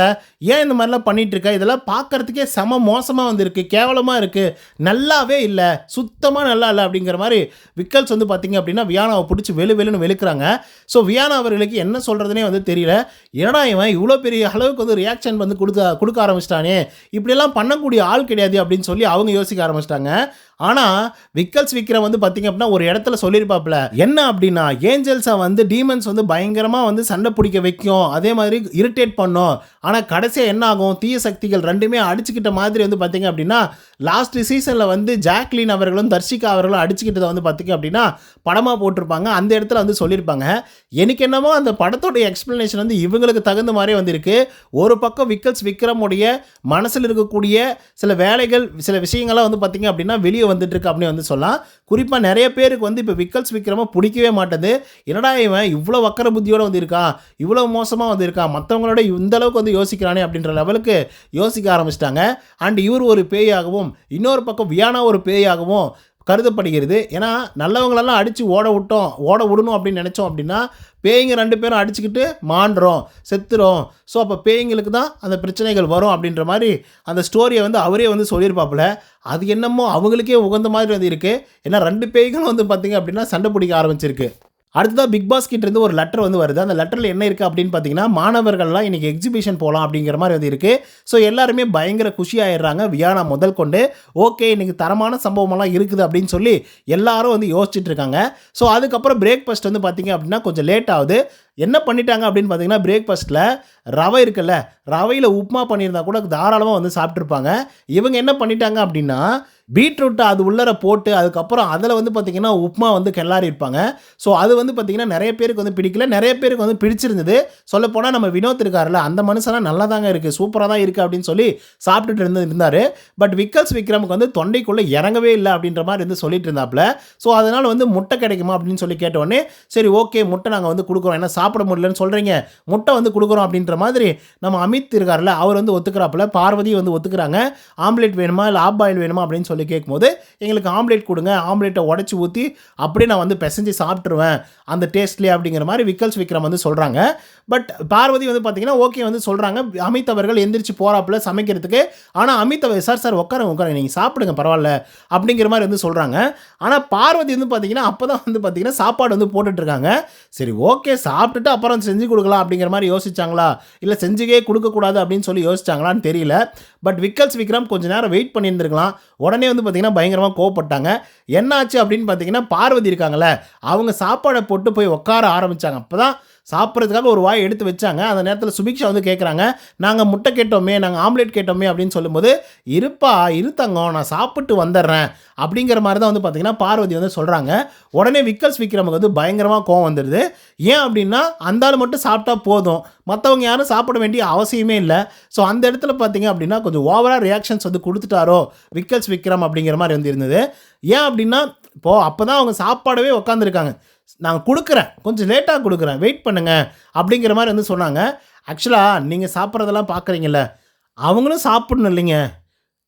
ஏன் இந்த மாதிரிலாம் பண்ணிகிட்ருக்க இருக்க? இதெல்லாம் பார்க்கறதுக்கே செம மோசமாக வந்து இருக்குது கேவலமாக இருக்குது நல்லாவே இல்லை. சுத்தமாக நல்லா இல்லை அப்படிங்கிற மாதிரி விக்கல்ஸ் வந்து பார்த்தீங்க அப்படின்னா வியானாவை பிடிச்சி வெளு வெளுன்னு வெளுக்கிறாங்க. ஸோ வியானா அவர்களுக்கு என்ன சொல்கிறதுனே வந்து தெரியல. ஏன்னா இவன் இவ்வளோ பெரிய அளவுக்கு வந்து ரியாக்ஷன் வந்து கொடுக்க கொடுக்க ஆரம்பிச்சிட்டானே. இப்படியெல்லாம் பண்ணக்கூடிய ஆள் கிடையாது அப்படின்னு சொல்லி அவங்க யோசிக்க ஆரம்பிச்சிட்டாங்க. ஆனால் விக்கல்ஸ் விக்ரம் வந்து பார்த்தீங்க அப்படின்னா ஒரு இடத்துல சொல்லியிருப்பாப்புல. என்ன அப்படின்னா ஏஞ்சல்ஸை வந்து டீமன்ஸ் வந்து பயங்கரமாக வந்து சண்டை பிடிக்க வைக்கும். அதே மாதிரி இரிட்டேட் பண்ணும். ஆனால் கடைசியாக என்ன ஆகும்? தீய சக்திகள் ரெண்டுமே அடிச்சுக்கிட்ட மாதிரி வந்து பார்த்தீங்க அப்படின்னா லாஸ்ட் சீசனில் வந்து ஜாக்லின் அவர்களும் தர்ஷிகா அவர்களும் அடிச்சுக்கிட்டதை வந்து பார்த்தீங்க அப்படின்னா படமாக போட்டிருப்பாங்க. அந்த இடத்துல வந்து சொல்லியிருப்பாங்க. எனக்கு என்னமோ அந்த படத்தோடைய எக்ஸ்ப்ளனேஷன் வந்து இவங்களுக்கு தகுந்த மாதிரியே வந்திருக்கு. ஒரு பக்கம் விக்கல்ஸ் விக்ரமுடைய மனசில் இருக்கக்கூடிய சில வேலைகள் சில விஷயங்கள்லாம் வந்து பார்த்தீங்க அப்படின்னா வெளியே வந்துட்டுருக்கு அப்படின்னு வந்து சொல்லலாம். குறிப்பாக நிறைய பேருக்கு வந்து இப்போ விக்கல்ஸ் விக்ரமாக பிடிக்கவே மாட்டேது. என்னடா இவன் இவ்வளோ வக்கர புத்தியோடு வந்திருக்கான்? இவ்வளோ மோசமாக வந்திருக்கான்? மற்றவங்களோட இந்த அளவுக்கு வந்து யோசிக்கிறானே அப்படின்ற லெவலுக்கு யோசிக்க ஆரம்பிச்சிட்டாங்க. அண்ட் இவர் ஒரு பேயாகவும் இன்னொரு பக்கம் வியானா ஒரு பேயாகவும் கருதப்படுகிறது. ஏன்னா நல்லவங்களெல்லாம் அடித்து ஓட விட்டோம் ஓட விடணும் அப்படின்னு நினச்சோம் அப்படின்னா பேய்ங்க ரெண்டு பேரும் அடிச்சுக்கிட்டு மாண்டுறோம் செத்துறோம். ஸோ அப்போ பேய்ங்களுக்கு தான் அந்த பிரச்சனைகள் வரும் அப்படின்ற மாதிரி அந்த ஸ்டோரியை வந்து அவரே வந்து சொல்லியிருப்பாப்புல. அது என்னமோ அவங்களுக்கே உகந்த மாதிரி வந்து இருக்குது ஏன்னா ரெண்டு பேய்களும் வந்து பார்த்திங்க அப்படின்னா சண்டை பிடிக்க ஆரம்பிச்சிருக்கு. அடுத்ததாக பிக் பாஸ்கிட்டேருந்து ஒரு லெட்டர் வந்து வருது. அந்த லெட்டரில் என்ன இருக்குது அப்படின்னு பார்த்தீங்கன்னா மாணவர்கள்லாம் இன்றைக்கி எக்ஸிபிஷன் போகலாம் அப்படிங்கிற மாதிரி வந்து இருக்குது ஸோ எல்லாருமே பயங்கர குஷியாயிடுறாங்க வியானா முதல் கொண்டு. ஓகே இன்றைக்கி தரமான சம்பவமெல்லாம் இருக்குது அப்படின்னு சொல்லி எல்லாரும் வந்து யோசிச்சுட்டு இருக்காங்க. ஸோ அதுக்கப்புறம் பிரேக்ஃபாஸ்ட் வந்து பார்த்திங்க அப்படின்னா கொஞ்சம் லேட் ஆகுது. என்ன பண்ணிட்டாங்க அப்படின்னு பார்த்தீங்கன்னா பிரேக்ஃபாஸ்ட்டில் ரவை இருக்குல்ல ரவையில் உப்புமா பண்ணியிருந்தா கூட தாராளமாக வந்து சாப்பிட்ருப்பாங்க இவங்க என்ன பண்ணிட்டாங்க அப்படின்னா பீட்ரூட்டை அது உள்ளர போட்டு அதுக்கப்புறம் அதில் வந்து பார்த்திங்கன்னா உப்புமா வந்து கிளறி இருப்பாங்க. ஸோ அது வந்து பார்த்திங்கன்னா நிறைய பேருக்கு வந்து பிடிக்கல. நிறைய பேருக்கு வந்து பிடிச்சிருந்தது. சொல்லப்போனால் நம்ம வினோத் இருக்கார்ல அந்த மனுஷனாக நல்லா தாங்க இருக்குது சூப்பராக தான் இருக்குது அப்படின்னு சொல்லி சாப்பிட்டுட்டு இருந்து இருந்தார். பட் விக்கல்ஸ் விக்ரமுக்கு வந்து தொண்டைக்குள்ளே இறங்கவே இல்லை அப்படின்ற மாதிரி வந்து சொல்லிட்டு இருந்தாப்புல. ஸோ அதனால் வந்து முட்டை கிடைக்குமா அப்படின்னு சொல்லி கேட்டோடனே சரி ஓகே முட்டை நாங்கள் வந்து கொடுக்குறோம். ஏன்னா சாப்பிட முடியலன்னு சொல்கிறீங்க முட்டை வந்து கொடுக்குறோம் அப்படின்ற மாதிரி நம்ம அமித் இருக்கார்ல அவர் வந்து ஒத்துக்கிறாப்புல. பார்வதி வந்து ஒத்துக்கிறாங்க. ஆம்லேட் வேணுமா? இல்லை ஆப் பாயில் வேணுமா? அப்படின்னு சொல்லி கேட்கும்போது எங்களுக்கு ஆம்லேட் கொடுங்க ஆம்லேட்டை உடச்சி ஊற்றி அப்படியே நான் வந்து பிசைஞ்சு சாப்பிட்ருவேன் அந்த டேஸ்ட்லேயே அப்படிங்கிற மாதிரி விக்கல்ஸ் விக்ரம் வந்து சொல்கிறாங்க பட் பார்வதி வந்து பார்த்தீங்கன்னா ஓகே வந்து சொல்கிறாங்க அமித் அவர்கள் எந்திரிச்சு போகிறாப்புல சமைக்கிறதுக்கு. ஆனால் அமித் அவர் சார் சார் உட்காருங்க உட்காருங்க நீங்கள் சாப்பிடுங்க பரவாயில்ல. அப்படிங்கிற மாதிரி வந்து சொல்கிறாங்க ஆனால் பார்வதி வந்து பார்த்தீங்கன்னா அப்போ தான் வந்து பார்த்தீங்கன்னா சாப்பாடு வந்து போட்டுட்ருக்காங்க. சரி ஓகே சாப்பிட்டுட்டு அப்புறம் செஞ்சு கொடுக்கலாம் அப்படிங்கிற மாதிரி யோசிச்சாங்களா? இல்லை செஞ்சுக்கே கொடுக்கக்கூடாது அப்படின்னு சொல்லி யோசிச்சாங்களான்னு தெரியல. பட் விக்கல்ஸ் விக்ரம் கொஞ்ச நேரம் வெயிட் பண்ணியிருந்துருக்கலாம். உடனே வந்து பார்த்தீங்கன்னா பயங்கரமாக கோவப்பட்டாங்க. என்னாச்சு அப்படின்னு பார்த்தீங்கன்னா பார்வதி இருக்காங்களே அவங்க சாப்பாடை போட்டு போய் உட்கார ஆரம்பித்தாங்க அப்போ தான் சாப்பிட்றதுக்காக ஒரு வாய் எடுத்து வச்சாங்க. அந்த நேரத்தில் சுபிக்ஷா வந்து கேட்குறாங்க நாங்கள் முட்டை கேட்டோமே நாங்கள் ஆம்லேட் கேட்டோமே அப்படின்னு சொல்லும்போது இருப்பா இருத்தங்க நான் சாப்பிட்டு வந்துடுறேன் அப்படிங்கிற மாதிரி தான் வந்து பார்த்தீங்கன்னா பார்வதி வந்து சொல்கிறாங்க உடனே விக்கல்ஸ் விக்ரமுக்கு வந்து பயங்கரமாக கோவம் வந்துடுது ஏன் அப்படின்னா அந்த ஆள் மட்டும் சாப்பிட்டா போதும். மற்றவங்க யாரும் சாப்பிட வேண்டிய அவசியமே இல்லை. ஸோ அந்த இடத்துல பார்த்தீங்க அப்படின்னா கொஞ்சம் ஓவராக ரியாக்ஷன்ஸ் வந்து கொடுத்துட்டாரோ விக்கல்ஸ் விக்ரம் அப்படிங்கிற மாதிரி வந்து இருந்தது. ஏன் அப்படின்னா இப்போது அப்போ தான் அவங்க சாப்பாடவே உட்காந்துருக்காங்க நான் கொடுக்குறேன். கொஞ்சம் லேட்டாக கொடுக்குறேன். வெயிட் பண்ணுங்கள் அப்படிங்கிற மாதிரி வந்து சொன்னாங்க. ஆக்சுவலாக நீங்கள் சாப்பிட்றதெல்லாம் பார்க்குறீங்கள அவங்களும் சாப்பிடணும் இல்லைங்க.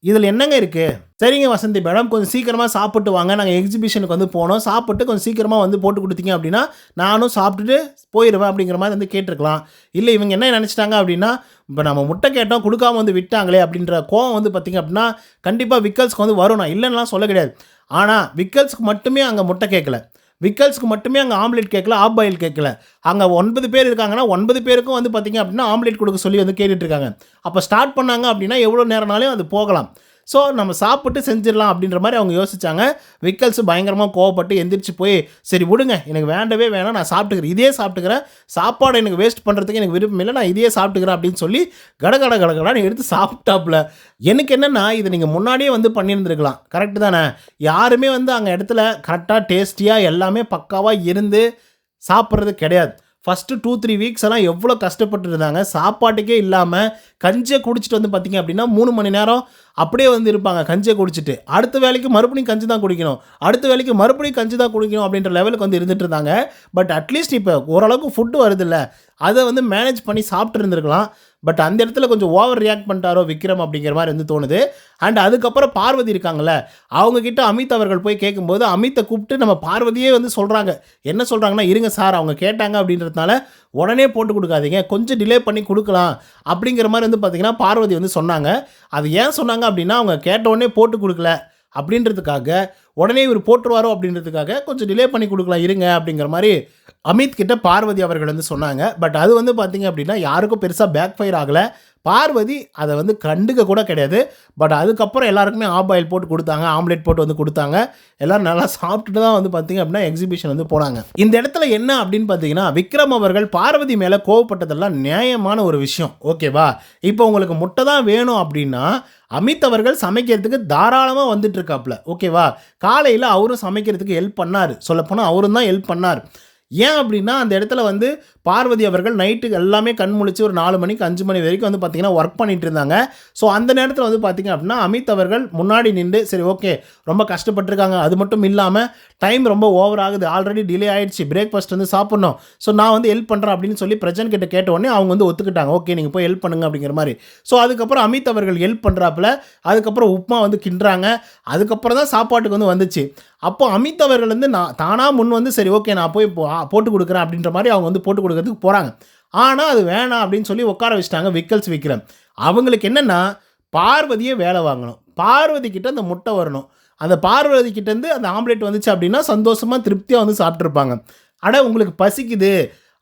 இதில் என்னங்க இருக்குது சரிங்க வசந்தி மேடம் கொஞ்சம் சீக்கிரமாக சாப்பிட்டு வாங்க. நாங்கள் எக்ஸிபிஷனுக்கு வந்து போனோம். சாப்பிட்டு கொஞ்சம் சீக்கிரமாக வந்து போட்டு கொடுத்தீங்க அப்படின்னா நானும் சாப்பிட்டுட்டு போயிடுவேன் அப்படிங்கிற மாதிரி வந்து கேட்டிருக்கலாம். இல்லை இவங்க என்ன நினச்சிட்டாங்க அப்படின்னா இப்போ நம்ம முட்டை கேட்டோம் கொடுக்காம வந்து விட்டாங்களே அப்படின்ற கோவம் வந்து பார்த்திங்க அப்படின்னா கண்டிப்பாக விக்கல்ஸ்க்கு வந்து வரும். நான் இல்லைன்னா சொல்ல கிடையாது. ஆனால் விக்கல்ஸ்க்கு மட்டுமே அங்கே முட்டை கேட்கல. விக்கல்ஸ்க்கு மட்டுமே அங்கே ஆம்லெட் கேட்கல ஆப் பாயில் கேட்கல. அங்கே ஒன்பது பேர் இருக்காங்கன்னா ஒன்பது பேருக்கும் வந்து பார்த்திங்க அப்படின்னா ஆம்லெட் கொடுக்க சொல்லி வந்து கேட்டுட்ருக்காங்க அப்போ ஸ்டார்ட் பண்ணாங்க அப்படின்னா எவ்வளோ நேரம்னாலும் அது போகலாம். ஸோ நம்ம சாப்பிட்டு செஞ்சிடலாம் அப்படின்ற மாதிரி அவங்க யோசிச்சாங்க. விக்கல்ஸ் பயங்கரமாக கோவப்பட்டு எந்திரிச்சு போய் சரி விடுங்க எனக்கு வேண்டவே வேணாம் நான் சாப்பிட்டுக்கிறேன். இதே சாப்பிட்டுக்கிறேன். சாப்பாடு எனக்கு வேஸ்ட் பண்ணுறதுக்கு எனக்கு விருப்பம் இல்லை நான் இதே சாப்பிட்டுக்கிறேன் அப்படின்னு சொல்லி கடகட கடகடான்னு எடுத்து சாப்பிட்டாப்புல. எனக்கு என்னென்னா இதை நீங்கள் முன்னாடியே வந்து பண்ணியிருந்துருக்கலாம். கரெக்டு தானே? யாருமே வந்து அங்கே இடத்துல கரெக்டாக டேஸ்டியாக எல்லாமே பக்காவாக இருந்து சாப்பிட்றது கிடையாது. ஃபஸ்ட்டு டூ த்ரீ வீக்ஸ் எல்லாம் எவ்வளோ கஷ்டப்பட்டு இருந்தாங்க சாப்பாட்டுக்கே இல்லாமல் கஞ்சியை குடிச்சிட்டு வந்து பார்த்திங்க அப்படின்னா மூணு மணி நேரம் அப்படியே வந்து இருப்பாங்க கஞ்சியை குடிச்சிட்டு. அடுத்த வேலைக்கு மறுபடியும் கஞ்சி தான் குடிக்கணும். அடுத்த வேலைக்கு மறுபடியும் கஞ்சி தான் குடிக்கணும் அப்படின்ற லெவலுக்கு வந்து இருந்துட்டு இருந்தாங்க. பட் அட்லீஸ்ட் இப்போ ஓரளவுக்கு ஃபுட்டு வருதுல்ல. அதை வந்து மேனேஜ் பண்ணி சாப்பிட்டு இருந்திருக்கலாம். பட் அந்த இடத்துல கொஞ்சம் ஓவர் ரியாக்ட் பண்ணிட்டாரோ விக்ரம் அப்படிங்கிற மாதிரி வந்து தோணுது. அண்ட் அதுக்கப்புறம் பார்வதி இருக்காங்கல்ல அவங்கக்கிட்ட அமித் அவர்கள் போய் கேட்கும்போது அமித்தை கூப்பிட்டு நம்ம பார்வதியே வந்து சொல்கிறாங்க என்ன சொல்கிறாங்கன்னா இருங்க சார் அவங்க கேட்டாங்க அப்படின்றதுனால உடனே போட்டு கொடுக்காதீங்க. கொஞ்சம் டிலே பண்ணி கொடுக்கலாம். அப்படிங்கிற மாதிரி வந்து பார்த்திங்கன்னா பார்வதி வந்து சொன்னாங்க. அது ஏன் சொன்னாங்க அப்படின்னா அவங்க கேட்ட உடனே போட்டு கொடுக்கல. அப்படின்றதுக்காக உடனே இவர் போட்டுருவாரோ அப்படின்றதுக்காக கொஞ்சம் டிலே பண்ணி கொடுக்கலாம் இருங்க அப்படிங்கிற மாதிரி அமித் கிட்ட பார்வதி அவர்கள் வந்து சொன்னாங்க. பட் அது வந்து பார்த்தீங்க அப்படின்னா யாருக்கும் பெருசாக பேக் ஃபயர் ஆகலை. பார்வதி அதை வந்து கண்டுக்க கூட கிடையாது. பட் அதுக்கப்புறம் எல்லாருக்குமே ஆப் ஆயில் போட்டு கொடுத்தாங்க ஆம்லெட் போட்டு வந்து கொடுத்தாங்க. எல்லாரும் நல்லா சாப்பிட்டுட்டு தான் வந்து பார்த்தீங்க அப்படின்னா எக்ஸிபிஷன் வந்து போனாங்க. இந்த இடத்துல என்ன அப்படின்னு பார்த்தீங்கன்னா விக்ரம் அவர்கள் பார்வதி மேலே கோவப்பட்டதெல்லாம் நியாயமான ஒரு விஷயம். ஓகேவா இப்போ உங்களுக்கு முட்டை தான் வேணும் அப்படின்னா அமித் அவர்கள் சமைக்கிறதுக்கு தாராளமாக வந்துட்டு இருக்காப்புல ஓகேவா காலையில் அவரும் சமைக்கிறதுக்கு ஹெல்ப் பண்ணார். சொல்லப்போனால் அவரும் தான் ஹெல்ப் பண்ணார். ஏன் அப்படின்னா அந்த இடத்துல வந்து பார்வதி அவர்கள் நைட்டுக்கு எல்லாமே கண் முழிச்சு ஒரு நாலு மணிக்கு அஞ்சு மணி வரைக்கும் வந்து பார்த்திங்கன்னா ஒர்க் பண்ணிட்டு இருந்தாங்க. ஸோ அந்த நேரத்தில் வந்து பார்த்திங்க அப்படின்னா அமித் அவர்கள் முன்னாடி நின்று சரி ஓகே ரொம்ப கஷ்டப்பட்டிருக்காங்க. அது மட்டும் இல்லாமல் டைம் ரொம்ப ஓவர் ஆகுது. ஆல்ரெடி டிலே ஆயிடுச்சு. பிரேக்ஃபாஸ்ட் வந்து சாப்பிட்ணும். ஸோ நான் வந்து ஹெல்ப் பண்ணுறேன் அப்படின்னு சொல்லி பிரஜன் கிட்ட கேட்ட உடனே அவங்க வந்து ஒத்துக்கிட்டாங்க. ஓகே நீங்கள் போய் ஹெல்ப் பண்ணுங்க அப்படிங்கிற மாதிரி. ஸோ அதுக்கப்புறம் அமித் அவர்கள் ஹெல்ப் பண்ணுறாப்புல அதுக்கப்புறம் உப்புமா வந்து கிண்டுறாங்க. அதுக்கப்புறம் தான் சாப்பாட்டுக்கு வந்து வந்துச்சு. அப்போ அமித் அவர்கள் வந்து நான் தானாக முன் வந்து சரி ஓகே நான் போய் போட்டு கொடுக்குறேன் அப்படின்ற மாதிரி அவங்க வந்து போட்டு கொடுக்கறதுக்கு போகிறாங்க ஆனால் அது வேணாம் அப்படின்னு சொல்லி உட்கார வச்சுட்டாங்க விக்கல்ஸ் விக்ரம். அவங்களுக்கு என்னென்னா பார்வதியே வேலை வாங்கணும். பார்வதி கிட்ட அந்த முட்டை வரணும். அந்த பார்வதி கிட்டேருந்து அந்த ஆம்லெட் வந்துச்சு அப்படின்னா சந்தோஷமாக திருப்தியாக வந்து சாப்பிட்ருப்பாங்க அட உங்களுக்கு பசிக்குது.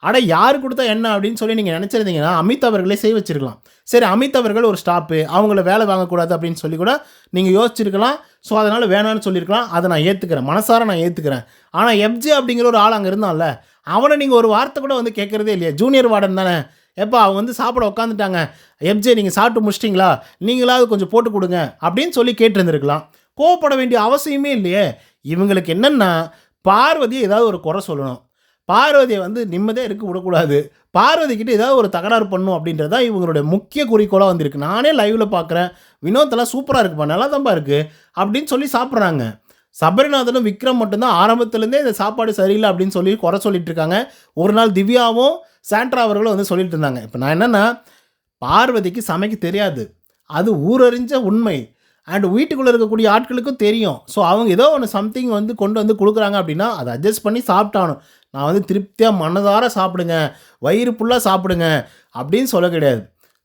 அட யார் கொடுத்தா என்ன அப்படின்னு சொல்லி நீங்கள் நினச்சிருந்தீங்கன்னா அமித் அவர்களே செய்ய வச்சிருக்கலாம். சரி அமித் அவர்கள் ஒரு ஸ்டாப்பு அவங்கள வேலை வாங்கக்கூடாது அப்படின்னு சொல்லி கூட நீங்கள் யோசிச்சிருக்கலாம். ஸோ அதனால் வேணான்னு சொல்லியிருக்கலாம் அதை நான் ஏற்றுக்கிறேன் மனசார நான் ஏற்றுக்கிறேன் ஆனால் எஃப்ஜே அப்படிங்கிற ஒரு ஆள் அங்கே இருந்தான்ல அவனை நீங்கள் ஒரு வார்த்தை கூட வந்து கேட்குறதே இல்லையா. ஜூனியர் வார்டன் தானே. எப்போ அவங்க வந்து சாப்பிட உட்காந்துட்டாங்க எஃப்ஜே நீங்கள் சாப்பிட்டு முடிச்சிட்டிங்களா? நீங்களாவது கொஞ்சம் போட்டு கொடுங்க அப்படின்னு சொல்லி கேட்டிருந்துருக்கலாம். கோவப்பட வேண்டிய அவசியமே இல்லையே. இவங்களுக்கு என்னென்னா பார்வதியை ஏதாவது ஒரு குறை சொல்லணும். பார்வதியை வந்து நிம்மதியாக இருக்க விடக்கூடாது. பார்வதிக்கிட்ட ஏதாவது ஒரு தகராறு பண்ணும் அப்படின்றது தான் இவங்களுடைய முக்கிய குறிக்கோளாக வந்திருக்கு. நானே லைவில் பார்க்குறேன் வினோத்தெல்லாம் சூப்பராக இருக்குப்பா. நல்லா தான்ப்பா இருக்குது அப்படின்னு சொல்லி சாப்பிட்றாங்க. சபரிநாதனும் விக்ரம் மட்டும்தான் ஆரம்பத்துலேருந்தே இந்த சாப்பாடு சரியில்லை அப்படின்னு சொல்லி குறை சொல்லிட்டு இருக்காங்க ஒரு நாள் திவ்யாவும் சாண்ட்ரா அவர்களும் வந்து சொல்லிட்டு இருந்தாங்க இப்போ நான் என்னென்னா பார்வதிக்கு சமைக்க தெரியாது. அது ஊரறிஞ்ச உண்மை. அண்ட் வீட்டுக்குள்ளே இருக்கக்கூடிய ஆட்களுக்கும் தெரியும். ஸோ அவங்க ஏதோ ஒன்று சம்திங் வந்து கொண்டு வந்து கொடுக்குறாங்க அப்படின்னா அதை அட்ஜஸ்ட் பண்ணி சாப்பிட்டானும் நான் வந்து திருப்தியாக மனதார சாப்பிடுங்க. வயிறு ஃபுல்லாக சாப்பிடுங்க அப்படின்னு சொல்ல கிடையாது.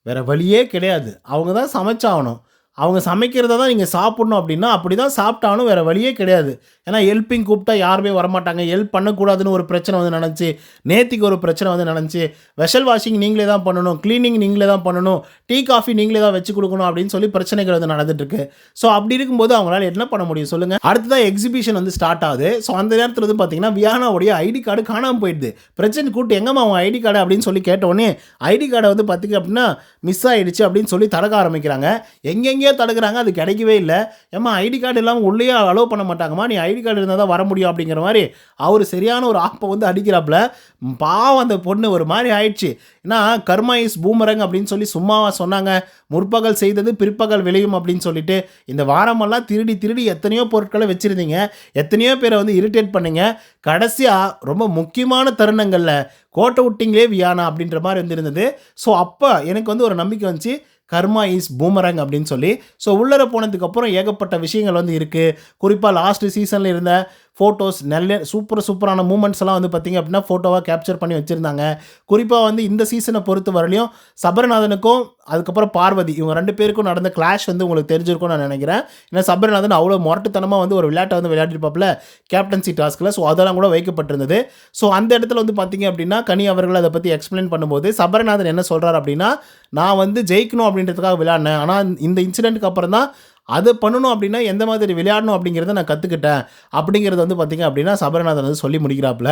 வேறு வழியே கிடையாது. அவங்க தான் சமைச்சாகணும். அவங்க சமைக்கிறத தான் நீங்கள் சாப்பிட்ணும் அப்படின்னா அப்படி தான் சாப்பிட்டாலும் வேறு வழியே கிடையாது. ஏன்னா ஹெல்ப்பிங் கூப்பிட்டா யாருமே வரமாட்டாங்க. ஹெல்ப் பண்ணக்கூடாதுன்னு ஒரு பிரச்சனை வந்து நடந்துச்சு. நேத்திக்கு ஒரு பிரச்சனை வந்து நடந்துச்சு. வெஷல் வாஷிங் நீங்களே தான் பண்ணணும். க்ளீனிங் நீங்களே தான் பண்ணணும். டீ காஃபி நீங்களே தான் வச்சு கொடுக்கணும் அப்படின்னு சொல்லி பிரச்சனைகள் வந்து நடந்துட்டுருக்கு ஸோ அப்படி இருக்கும்போது அவங்களால என்ன பண்ண முடியும் சொல்லுங்கள் அடுத்ததான் எக்ஸிபிஷன் வந்து ஸ்டார்ட் ஆகுது. ஸோ அந்த நேரத்தில் வந்து பார்த்தீங்கன்னா வியானாவுடைய ஐடி கார்டு காணாமல் போயிடுது. பிரச்சனை கூட்டு எங்கம்மா அவன் ஐடி கார்டு? அப்படின்னு சொல்லி கேட்டோடனே ஐடி கார்டை வந்து பார்த்தீங்க அப்படின்னா மிஸ் ஆகிடுச்சு அப்படின்னு சொல்லி தடக்க ஆரம்பிக்கிறாங்க. எங்கெங்கேயோ தடுக்கிறாங்க அது கிடைக்கவே இல்லை. ஏம்மா ஐடி கார்டு இல்லாமல் உள்ளேயே அலோவ் பண்ண மாட்டாங்கம்மா. நீ ஐடி கார்டு இருந்தால் தான் வர முடியும் அப்படிங்கிற மாதிரி அவர் சரியான ஒரு ஆப்பை வந்து அடிக்கிறாப்புல. பாவம் அந்த பொண்ணு ஒரு மாதிரி ஆயிடுச்சு. ஏன்னா கர்மா இஸ் பூமரங் அப்படின்னு சொல்லி சும்மாவா சொன்னாங்க. முற்பகல் செய்தது பிற்பகல் விளையும் அப்படின்னு சொல்லிட்டு. இந்த வாரமெல்லாம் திருடி திருடி எத்தனையோ பொருட்களை வச்சுருந்தீங்க. எத்தனையோ பேரை வந்து இரிட்டேட் பண்ணுங்க. கடைசியாக ரொம்ப முக்கியமான தருணங்களில் கோட்டை விட்டிங்களே வியானா அப்படின்ற மாதிரி வந்து இருந்தது ஸோ அப்போ எனக்கு வந்து ஒரு நம்பிக்கை வந்துச்சு. கர்மா இஸ் பூமரங் அப்படின்னு சொல்லி ஸோ உள்ளர போனதுக்கப்புறம் ஏகப்பட்ட விஷயங்கள் வந்து இருக்குது குறிப்பாக லாஸ்ட் சீசனில் இருந்த ஃபோட்டோஸ் நல்ல சூப்பர் சூப்பரான மூமெண்ட்ஸ் எல்லாம் வந்து பார்த்திங்க அப்படின்னா ஃபோட்டோவாக கேப்சர் பண்ணி வச்சுருந்தாங்க. குறிப்பாக வந்து இந்த சீசனை பொறுத்த வரலையும் சபரநாதனுக்கும் அதுக்கப்புறம் பார்வதி இவங்க ரெண்டு பேருக்கும் நடந்த கிளாஷ் வந்து உங்களுக்கு தெரிஞ்சிருக்கும்னு நான் நினைக்கிறேன். ஏன்னா சபரநாதன் அவ்வளோ முரட்டுத்தனமாக வந்து ஒரு விளையாட்டை வந்து விளையாடிருப்பாப்புல கேப்டன்சி டாஸ்கில் ஸோ அதெல்லாம் கூட வைக்கப்பட்டிருந்தது. ஸோ அந்த இடத்துல வந்து பார்த்தீங்க அப்படின்னா கனி அவர்கள் அதை பற்றி எக்ஸ்பிளைன் பண்ணும்போது சபரநாதன் என்ன சொல்கிறார் அப்படின்னா நான் வந்து ஜெயிக்கணும் அப்படின்றதுக்காக விளையாடினேன். ஆனால் இந்த இன்சிடென்ட்டுக்கு அப்புறம் தான் அதை பண்ணணும் அப்படின்னா எந்த மாதிரி விளையாடணும் அப்படிங்கிறத நான் கற்றுக்கிட்டேன் அப்படிங்கிறது வந்து பார்த்திங்க அப்படின்னா சபரநாதன் வந்து சொல்லி முடிக்கிறாப்புல.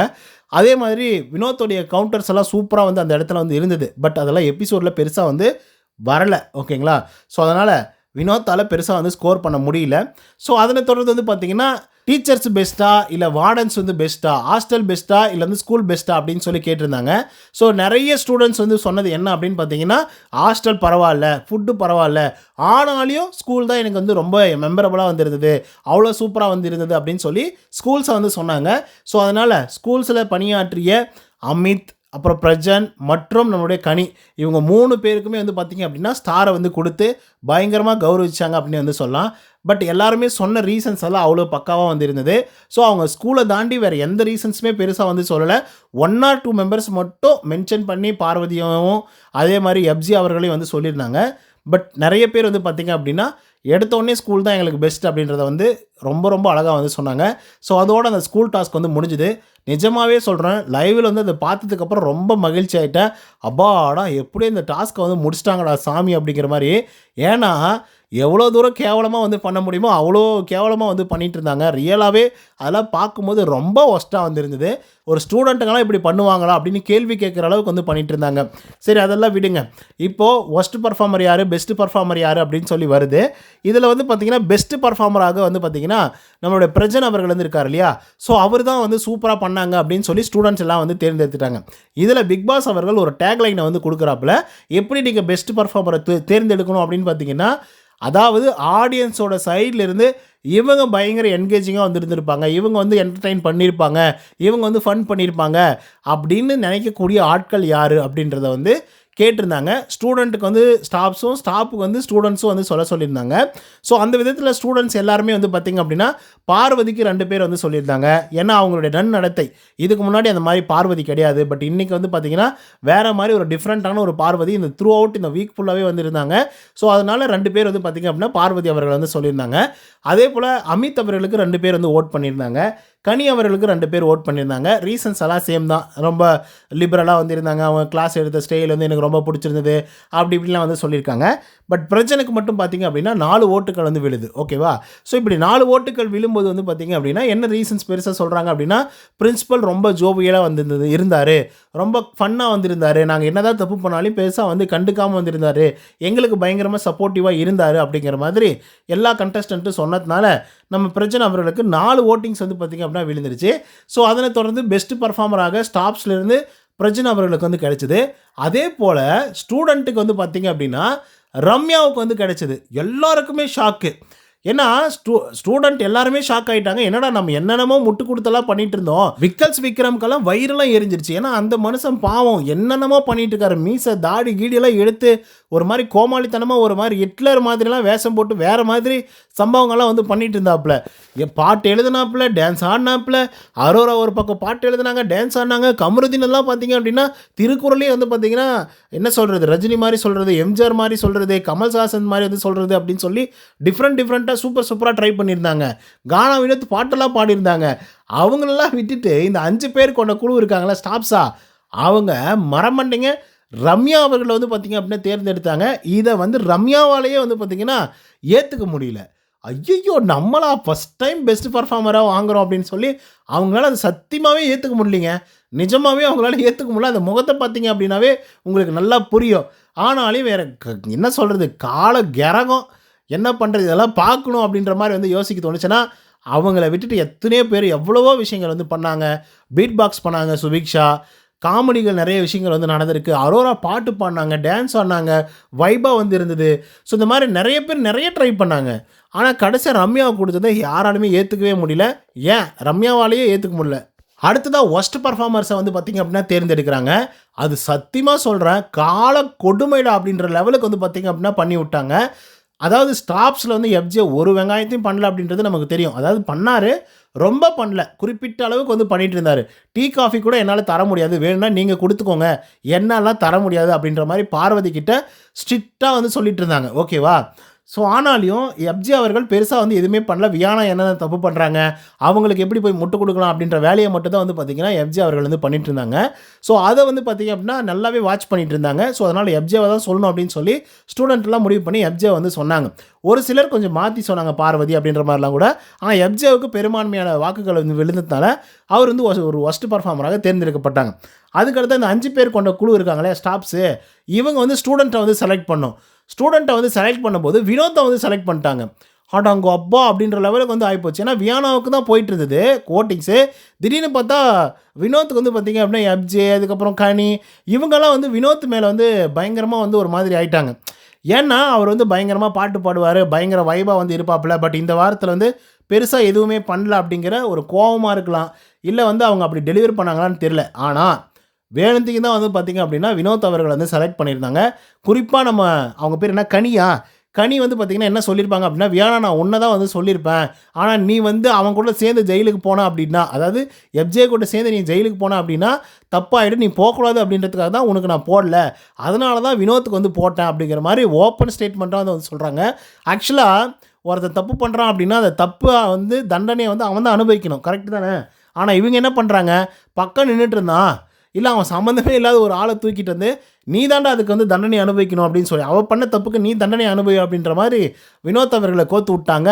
அதே மாதிரி வினோத்தோடைய கவுண்டர்ஸ் எல்லாம் சூப்பராக வந்து அந்த இடத்துல வந்து இருந்தது. பட் அதெல்லாம் எபிசோடில் பெருசாக வந்து வரலை. ஓகேங்களா ஸோ அதனால் வினோத்தால் பெருசாக வந்து ஸ்கோர் பண்ண முடியல. ஸோ அதனை தொடர்ந்து வந்து பார்த்திங்கன்னா டீச்சர்ஸ் பெஸ்ட்டா இல்லை வார்டன்ஸ் வந்து பெஸ்ட்டா ஹாஸ்டல் பெஸ்ட்டா இல்லை வந்து ஸ்கூல் பெஸ்ட்டா அப்படின்னு சொல்லி கேட்டிருந்தாங்க. ஸோ நிறைய ஸ்டூடெண்ட்ஸ் வந்து சொன்னது என்ன அப்படின்னு பார்த்தீங்கன்னா ஹாஸ்டல் பரவாயில்ல ஃபுட்டு பரவாயில்ல ஆனாலையும் ஸ்கூல் தான் எனக்கு வந்து ரொம்ப மெமரபுளாக வந்திருந்தது அவ்வளோ சூப்பராக வந்து இருந்தது அப்படின்னு சொல்லி ஸ்கூல்ஸை வந்து சொன்னாங்க. ஸோ அதனால் ஸ்கூல்ஸில் பணியாற்றிய அமித் அப்புறம் பிரஜன் மற்றும் நம்மளுடைய கனி. இவங்க மூணு பேருக்குமே வந்து பார்த்திங்க அப்படின்னா ஸ்டாரை வந்து கொடுத்து பயங்கரமாக கௌரவிச்சாங்க அப்படின்னு வந்து சொல்லலாம். பட் எல்லாருமே சொன்ன ரீசன்ஸ் எல்லாம் அவ்வளோ பக்காவாக வந்து இருந்தது ஸோ அவங்க ஸ்கூலை தாண்டி வேறு எந்த ரீசன்ஸுமே பெருசாக வந்து சொல்லலை. ஒன் ஆர் டூ மெம்பர்ஸ் மட்டும் மென்ஷன் பண்ணி பார்வதியும் அதே மாதிரி எப்ஜி அவர்களையும் வந்து சொல்லியிருந்தாங்க. பட் நிறைய பேர் வந்து பார்த்திங்க அப்படின்னா எடுத்தோடனே ஸ்கூல் தான் எங்களுக்கு பெஸ்ட் அப்படின்றத வந்து ரொம்ப ரொம்ப அழகாக வந்து சொன்னாங்க. ஸோ அதோட அந்த ஸ்கூல் டாஸ்க் வந்து முடிஞ்சுது. நிஜமாகவே சொல்கிறேன் லைவில் வந்து அதை பார்த்ததுக்கப்புறம் ரொம்ப மகிழ்ச்சி ஆகிட்டேன் அப்பாடா எப்படியும் இந்த டாஸ்க்கை வந்து முடிச்சிட்டாங்கடா சாமி அப்படிங்கிற மாதிரி. ஏன்னா எவ்வளோ தூரம் கேவலமாக வந்து பண்ண முடியுமோ அவ்வளோ கேவலமாக வந்து பண்ணிகிட்டு இருந்தாங்க. ரியலாகவே அதெல்லாம் பார்க்கும்போது ரொம்ப ஒஸ்ட்டாக வந்துருந்தது. ஒரு ஸ்டூடெண்ட்டுங்களாம் இப்படி பண்ணுவாங்களா அப்படின்னு கேள்வி கேட்குற அளவுக்கு வந்து பண்ணிட்டு இருந்தாங்க. சரி அதெல்லாம் விடுங்க. இப்போது ஒஸ்ட் பர்ஃபார்மர் யார்? பெஸ்ட் பர்ஃபார்மர் யார்? அப்படின்னு சொல்லி வருது. இதில் வந்து பார்த்திங்கன்னா பெஸ்ட் பர்ஃபார்மராக வந்து பார்த்திங்கன்னா நம்மளுடைய பிரஜன் அவர்கள் வந்து இருக்கார் இல்லையா? ஸோ அவர் தான் வந்து சூப்பராக பண்ணாங்க அப்படின்னு சொல்லி ஸ்டூடெண்ட்ஸ் எல்லாம் வந்து தேர்ந்தெடுத்துட்டாங்க. இதில் பிக் பாஸ் அவர்கள் ஒரு டேக்லைனை வந்து கொடுக்குறாப்புல எப்படி நீங்கள் பெஸ்ட் பர்ஃபார்மரை தேர்ந்தெடுக்கணும் அப்படின்னு பார்த்தீங்கன்னா அதாவது ஆடியன்ஸோட சைடில் இருந்து இவங்க பயங்கர என்கேஜிங்காக வந்துருந்துருப்பாங்க. இவங்க வந்து என்டர்டெயின் பண்ணியிருப்பாங்க இவங்க வந்து ஃபன் பண்ணியிருப்பாங்க அப்படின்னு நினைக்கக்கூடிய ஆட்கள் யார் அப்படின்றத வந்து கேட்டிருந்தாங்க. ஸ்டூடெண்ட்டுக்கு வந்து ஸ்டாஃப்ஸும் ஸ்டாஃபுக்கு வந்து ஸ்டூடெண்ட்ஸும் வந்து சொல்ல சொல்லியிருந்தாங்க. ஸோ அந்த விதத்தில் ஸ்டூடெண்ட்ஸ் எல்லாருமே வந்து பார்த்திங்க அப்படின்னா பார்வதிக்கு ரெண்டு பேர் வந்து சொல்லியிருந்தாங்க. ஏன்னா அவங்களுடைய நன் நடத்தை. இதுக்கு முன்னாடி அந்த மாதிரி பார்வதி கிடையாது. பட் இன்றைக்கி வந்து பார்த்திங்கன்னா வேறு மாதிரி ஒரு டிஃப்ரெண்ட்டான ஒரு பார்வதி இந்த த்ரூ அவுட் இந்த வீக் ஃபுல்லாகவே வந்திருந்தாங்க ஸோ அதனால் ரெண்டு பேர் வந்து பார்த்திங்க அப்படின்னா பார்வதி அவர்கள் வந்து சொல்லியிருந்தாங்க. அதே போல் அமித் அவர்களுக்கு ரெண்டு பேர் வந்து ஓட் பண்ணியிருந்தாங்க. கனி அவர்களுக்கு ரெண்டு பேர் ஓட் பண்ணியிருந்தாங்க. ரீசன்ஸ் எல்லாம் சேம் தான். ரொம்ப லிபரலாக வந்திருந்தாங்க. அவங்க கிளாஸ் எடுத்த ஸ்டைல் வந்து எனக்கு ரொம்ப பிடிச்சிருந்தது. அப்படி இப்படிலாம் வந்து சொல்லியிருக்காங்க. பட் பிரச்சனைக்கு மட்டும் பார்த்தீங்க அப்படின்னா நாலு ஓட்டுகள் வந்து விழுது. ஓகேவா ஸோ இப்படி நாலு ஓட்டுகள் விழும்போது வந்து பார்த்திங்க அப்படின்னா என்ன ரீசன்ஸ் பெருசாக சொல்கிறாங்க அப்படின்னா பிரின்ஸிபல் ரொம்ப ஜோவியலாக வந்திருந்தது இருந்தார். ரொம்ப ஃபன்னாக வந்திருந்தார். நாங்கள் என்னதான் தப்பு பண்ணாலும் பெருசாக வந்து கண்டுக்காமல் வந்திருந்தார். எங்களுக்கு பயங்கரமாக சப்போர்ட்டிவாக இருந்தார் அப்படிங்கிற மாதிரி எல்லா கண்டஸ்டண்ட்டும் சொன்னதுனால நம்ம பிரச்சனை அவர்களுக்கு நாலு ஓட்டிங்ஸ் வந்து பார்த்திங்க அப்படின்னா விழுந்துருச்சு. ஸோ அதனை தொடர்ந்து பெஸ்ட் பர்ஃபார்மராக ஸ்டாப்ஸ்லேருந்து பிரஜன் அவர்களுக்கு வந்து கிடைச்சிது. அதே போல் ஸ்டூடெண்ட்டுக்கு வந்து பார்த்திங்க அப்படின்னா ரம்யாவுக்கு வந்து கிடைச்சிது. எல்லாருக்குமே ஷாக்கு ஏன்னா ஸ்டூ ஸ்டூடெண்ட் எல்லாருமே ஷாக் ஆகிட்டாங்க என்னடா நம்ம என்னென்னமோ முட்டு கொடுத்தெல்லாம் பண்ணிட்டு இருந்தோம். விக்கல்ஸ் விக்ரம்க்கெல்லாம் வயிறெல்லாம் எரிஞ்சிருச்சு. ஏன்னா அந்த மனுஷன் பாவம். என்னென்னமோ பண்ணிட்டு இருக்காரு. மீசை தாடி கீடியெல்லாம் எடுத்து ஒரு மாதிரி கோமாளித்தனமாக ஒரு மாதிரி ஹிட்லர் மாதிரிலாம் வேஷம் போட்டு வேறு மாதிரி சம்பவங்கள்லாம் வந்து பண்ணிட்டு இருந்தாப்புல. என் பாட்டு எழுதுனாப்புல டான்ஸ் ஆடினாப்புல அரோரா ஒரு பக்கம் பாட்டு எழுதுனாங்க டான்ஸ் ஆடினாங்க. கமருதீன் எல்லாம் பார்த்தீங்க அப்படின்னா திருக்குறளே வந்து பார்த்தீங்கன்னா என்ன சொல்கிறது ரஜினி மாதிரி சொல்கிறது எம்ஜிஆர் மாதிரி சொல்கிறது கமல்ஹாசன் மாதிரி வந்து சொல்கிறது அப்படின்னு சொல்லி டிஃப்ரெண்ட் டிஃப்ரெண்ட்டாக சூப்பர் சூப்பராக ட்ரை பண்ணியிருந்தாங்க. கானா வினோத் பாட்டெல்லாம் பாடியிருந்தாங்க. அவங்களெல்லாம் விட்டுட்டு இந்த அஞ்சு பேர் கொண்ட குழு இருக்காங்களா ஸ்டாப்ஸா? அவங்க மரமண்டைங்க. ரம்யா அவர்களை வந்து பார்த்திங்க அப்படின்னா தேர்ந்தெடுத்தாங்க. இதை வந்து ரம்யாவாலேயே வந்து பார்த்திங்கன்னா ஏற்றுக்க முடியல. ஐயோ நம்மளா ஃபஸ்ட் டைம் பெஸ்ட் பர்ஃபார்மராக வாங்குறோம் அப்படின்னு சொல்லி அவங்களால அதை சத்தியமாகவே ஏற்றுக்க முடியலைங்க. நிஜமாகவே அவங்களால ஏற்றுக்க முடியல. அந்த முகத்தை பார்த்தீங்க அப்படின்னாவே உங்களுக்கு நல்லா புரியும். ஆனாலும் வேறு என்ன சொல்கிறது கால கிரகம். என்ன பண்ணுறது இதெல்லாம் பார்க்கணும் அப்படின்ற மாதிரி வந்து யோசிக்க தோணுச்சுன்னா அவங்கள விட்டுட்டு எத்தனையோ பேர் எவ்வளவோ விஷயங்கள் வந்து பண்ணாங்க. பீட் பாக்ஸ் பண்ணாங்க சுபிக்ஷா. காமெடிகள் நிறைய விஷயங்கள் வந்து நடந்திருக்கு. அரோரா பாட்டு பாடினாங்க டான்ஸ் ஆடினாங்க வைபாக வந்து இருந்தது. ஸோ இந்த மாதிரி நிறைய பேர் நிறைய ட்ரை பண்ணாங்க. ஆனால் கடைசியாக ரம்யாவை கொடுத்ததை யாராலுமே ஏற்றுக்கவே முடியல. ஏன்? ரம்யாவாலேயே ஏற்றுக்க முடியல. அடுத்ததாக ஒஸ்ட் பர்ஃபார்மர்ஸை வந்து பார்த்திங்க அப்படின்னா தேர்ந்தெடுக்கிறாங்க. அது சத்தியமாக சொல்கிறேன் கால கொடுமைடா அப்படின்ற லெவலுக்கு வந்து பார்த்திங்க அப்படின்னா பண்ணி விட்டாங்க அதாவது ஸ்டாப்ஸில் வந்து எஃப்ஜே ஒரு வெங்காயத்தையும் பண்ணல அப்படின்றது நமக்கு தெரியும். அதாவது பண்ணார் ரொம்ப பண்ணல. குறிப்பிட்ட அளவுக்கு வந்து பண்ணிட்டு இருந்தார். டீ காஃபி கூட என்னால் தர முடியாது. வேணும்னா நீங்கள் கொடுத்துக்கோங்க. என்னெல்லாம் தர முடியாது அப்படின்ற மாதிரி பார்வதி கிட்ட ஸ்ட்ரிக்டாக வந்து சொல்லிட்டு இருந்தாங்க. ஓகேவா ஸோ ஆனாலையும் எப்ஜி அவர்கள் பெருசாக வந்து எதுவுமே பண்ணல. வியானா என்னென்ன தப்பு பண்ணுறாங்க அவங்களுக்கு எப்படி போய் முட்டு கொடுக்கலாம் அப்படின்ற வேலையை மட்டும் தான் வந்து பார்த்திங்கன்னா எப்ஜி அவர்கள் வந்து பண்ணிட்டு இருந்தாங்க. ஸோ அதை வந்து பார்த்திங்க அப்படின்னா நல்லாவே வாட்ச் பண்ணிட்டு இருந்தாங்க. ஸோ அதனால் எப்ஜேவை தான் சொல்லணும் அப்படின்னு சொல்லி ஸ்டூடெண்ட்லாம் முடிவு பண்ணி எப்ஜியா வந்து சொன்னாங்க. ஒரு சிலர் கொஞ்சம் மாற்றி சொன்னாங்க பார்வதி அப்படின்ற மாதிரிலாம் கூட. ஆனால் எப்ஜியாவுக்கு பெரும்பான்மையான வாக்குகள் வந்து விழுந்ததுனால அவர் வந்து ஒரு ஒஸ்ட் பர்ஃபார்மராக தேர்ந்தெடுக்கப்பட்டாங்க. அதுக்கடுத்து அந்த அஞ்சு பேர் கொண்ட குழு இருக்காங்களே ஸ்டாஃப்ஸு இவங்க வந்து ஸ்டூடெண்ட்டை வந்து செலக்ட் பண்ணோம். ஸ்டூடெண்ட்டை வந்து செலக்ட் பண்ணும்போது வினோத்தை வந்து செலக்ட் பண்ணிட்டாங்க. ஆட்டாங்க அப்பா அப்படின்ற லெவலுக்கு வந்து ஆகிப்போச்சு ஏன்னா வியானாவுக்கு தான் போயிட்டு இருந்தது கோட்டிங்ஸு திடீர்னு பார்த்தா வினோத்துக்கு வந்து பார்த்திங்க அப்படின்னா எப்ஜே அதுக்கப்புறம் கனி இவங்கெல்லாம் வந்து வினோத் மேலே வந்து பயங்கரமாக வந்து ஒரு மாதிரி ஆயிட்டாங்க. ஏன்னா அவர் வந்து பயங்கரமாக பாட்டு பாடுவார் பயங்கர வைபாக வந்து இருப்பாப்புல. பட் இந்த வாரத்தில் வந்து பெருசாக எதுவுமே பண்ணல அப்படிங்கிற ஒரு கோபமாக இருக்கலாம். இல்லை வந்து அவங்க அப்படி டெலிவரி பண்ணாங்களான்னு தெரில ஆனால் வேணுத்துக்கு தான் வந்து பார்த்திங்க அப்படின்னா வினோத் அவர்கள் வந்து செலக்ட் பண்ணியிருந்தாங்க. குறிப்பாக நம்ம அவங்க பேர் என்ன? கனியா. கனி வந்து பார்த்திங்கன்னா என்ன சொல்லியிருப்பாங்க அப்படின்னா வியானா நான் ஒன்றை தான் வந்து சொல்லியிருப்பேன். ஆனால் நீ வந்து அவன் கூட சேர்ந்து ஜெயிலுக்கு போனா அப்படின்னா அதாவது எஃப்ஜே கூட சேர்ந்து நீ ஜெயிலுக்கு போனா அப்படின்னா தப்பாகிட்டு நீ போகக்கூடாது அப்படின்றதுக்காக தான் உனக்கு நான் போடல. அதனால தான் வினோத்துக்கு வந்து போட்டேன் அப்படிங்கிற மாதிரி ஓப்பன் ஸ்டேட்மெண்ட்டாக வந்து சொல்கிறாங்க ஆக்சுவலாக ஒருத்தன் தப்பு பண்ணுறான் அப்படின்னா அந்த தப்பு வந்து தண்டனையை வந்து அவன் தான் அனுபவிக்கணும். கரெக்டு தானே? ஆனால் இவங்க என்ன பண்ணுறாங்க பக்கம் நின்றுட்டு இருந்தான். இல்லை அவன் சம்மந்தமே இல்லாத ஒரு ஆளை தூக்கிட்டு வந்து நீ தாண்டா அதுக்கு வந்து தண்டனை அனுபவிக்கணும் அப்படின்னு சொல்லி அவள் பண்ண தப்புக்கு நீ தண்டனை அனுபவி அப்படின்ற மாதிரி வினோத் அவர்களை கோத்து விட்டாங்க.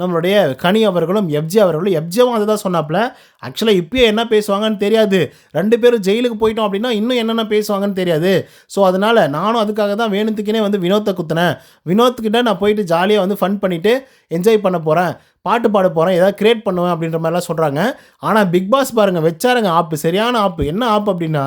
நம்மளுடைய கனி அவர்களும் எப்ஜி அவர்களும் எப்ஜியும் அதை தான் சொன்னாப்புல. ஆக்சுவலாக இப்போயே என்ன பேசுவாங்கன்னு தெரியாது. ரெண்டு பேரும் ஜெயிலுக்கு போயிட்டோம் அப்படின்னா இன்னும் என்னென்ன பேசுவாங்கன்னு தெரியாது. ஸோ அதனால் நானும் அதுக்காக தான் வேணுத்துக்கினே வந்து வினோத்தை குத்துனேன். வினோத்துக்கிட்ட நான் போயிட்டு ஜாலியாக வந்து ஃபன் பண்ணிவிட்டு என்ஜாய் பண்ண போகிறேன் பாட்டு பாட போகிறேன் ஏதாவது க்ரியேட் பண்ணுவேன் அப்படின்ற மாதிரிலாம் சொல்கிறாங்க ஆனால் பிக் பாஸ் பாருங்கள் வச்சாருங்க ஆப்பு சரியான ஆப்பு. என்ன ஆப் அப்படின்னா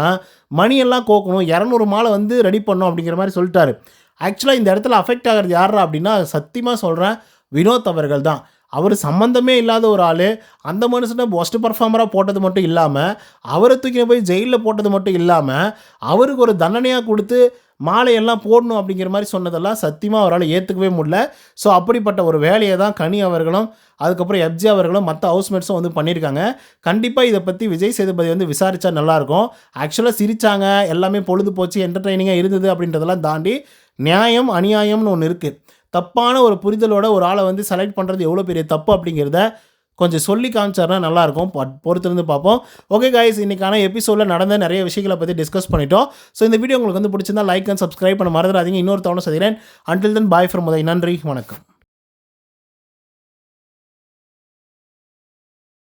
மணியெல்லாம் கோக்கணும் இரநூறு மாலை வந்து ரெடி பண்ணும் அப்படிங்கிற மாதிரி சொல்லிட்டாரு. ஆக்சுவலாக இந்த இடத்துல அஃபெக்ட் ஆகிறது யாரா அப்படின்னா சத்தியமாக சொல்கிறேன் வினோத் அவர்கள் தான். அவர் சம்மந்தமே இல்லாத ஒரு ஆள். அந்த மனுஷனை ஒஸ்ட் பர்ஃபார்மராக போட்டது மட்டும் இல்லாமல் அவரை தூக்கி போய் ஜெயிலில் போட்டது மட்டும் இல்லாமல் அவருக்கு ஒரு தண்டனையாக கொடுத்து மாலையெல்லாம் போடணும் அப்படிங்கிற மாதிரி சொன்னதெல்லாம் சத்தியமாக அவரால் ஏற்றுக்கவே முடியல. ஸோ அப்படிப்பட்ட ஒரு வேலையை தான் கனி அவர்களும் அதுக்கப்புறம் எப்ஜி அவர்களும் மற்ற ஹவுஸ்மேட்ஸும் வந்து பண்ணியிருக்காங்க. கண்டிப்பாக இதை பற்றி விஜய் சேதுபதி வந்து விசாரித்தா நல்லாயிருக்கும். ஆக்சுவலாக சிரித்தாங்க எல்லாமே பொழுது போச்சு என்டர்டெய்னிங்காக இருந்தது அப்படின்றதெல்லாம் தாண்டி நியாயம் அநியாயம்னு ஒன்று இருக்குது தப்பான ஒரு புரிதலோட ஒரு ஆளை வந்து செலக்ட் பண்ணுறது எவ்வளோ பெரிய தப்பு அப்படிங்கிறத கொஞ்சம் சொல்லி காமிச்சார்னா நல்லாயிருக்கும். பொறுத்திருந்து பார்ப்போம். ஓகே காய்ஸ் இன்றைக்கான எபிசோடில் நடந்த நிறைய விஷயங்களை பற்றி டிஸ்கஸ் பண்ணிட்டோம். ஸோ இந்த வீடியோ உங்களுக்கு வந்து பிடிச்சிருந்தா லைக் அண்ட் சப்ஸ்கிரைப் பண்ண மறந்துடாதீங்க. இன்னொரு தவணை சொல்கிறேன் அன்டில் தென் பாய் ஃப்ரம் முதல் நன்றி. வணக்கம்.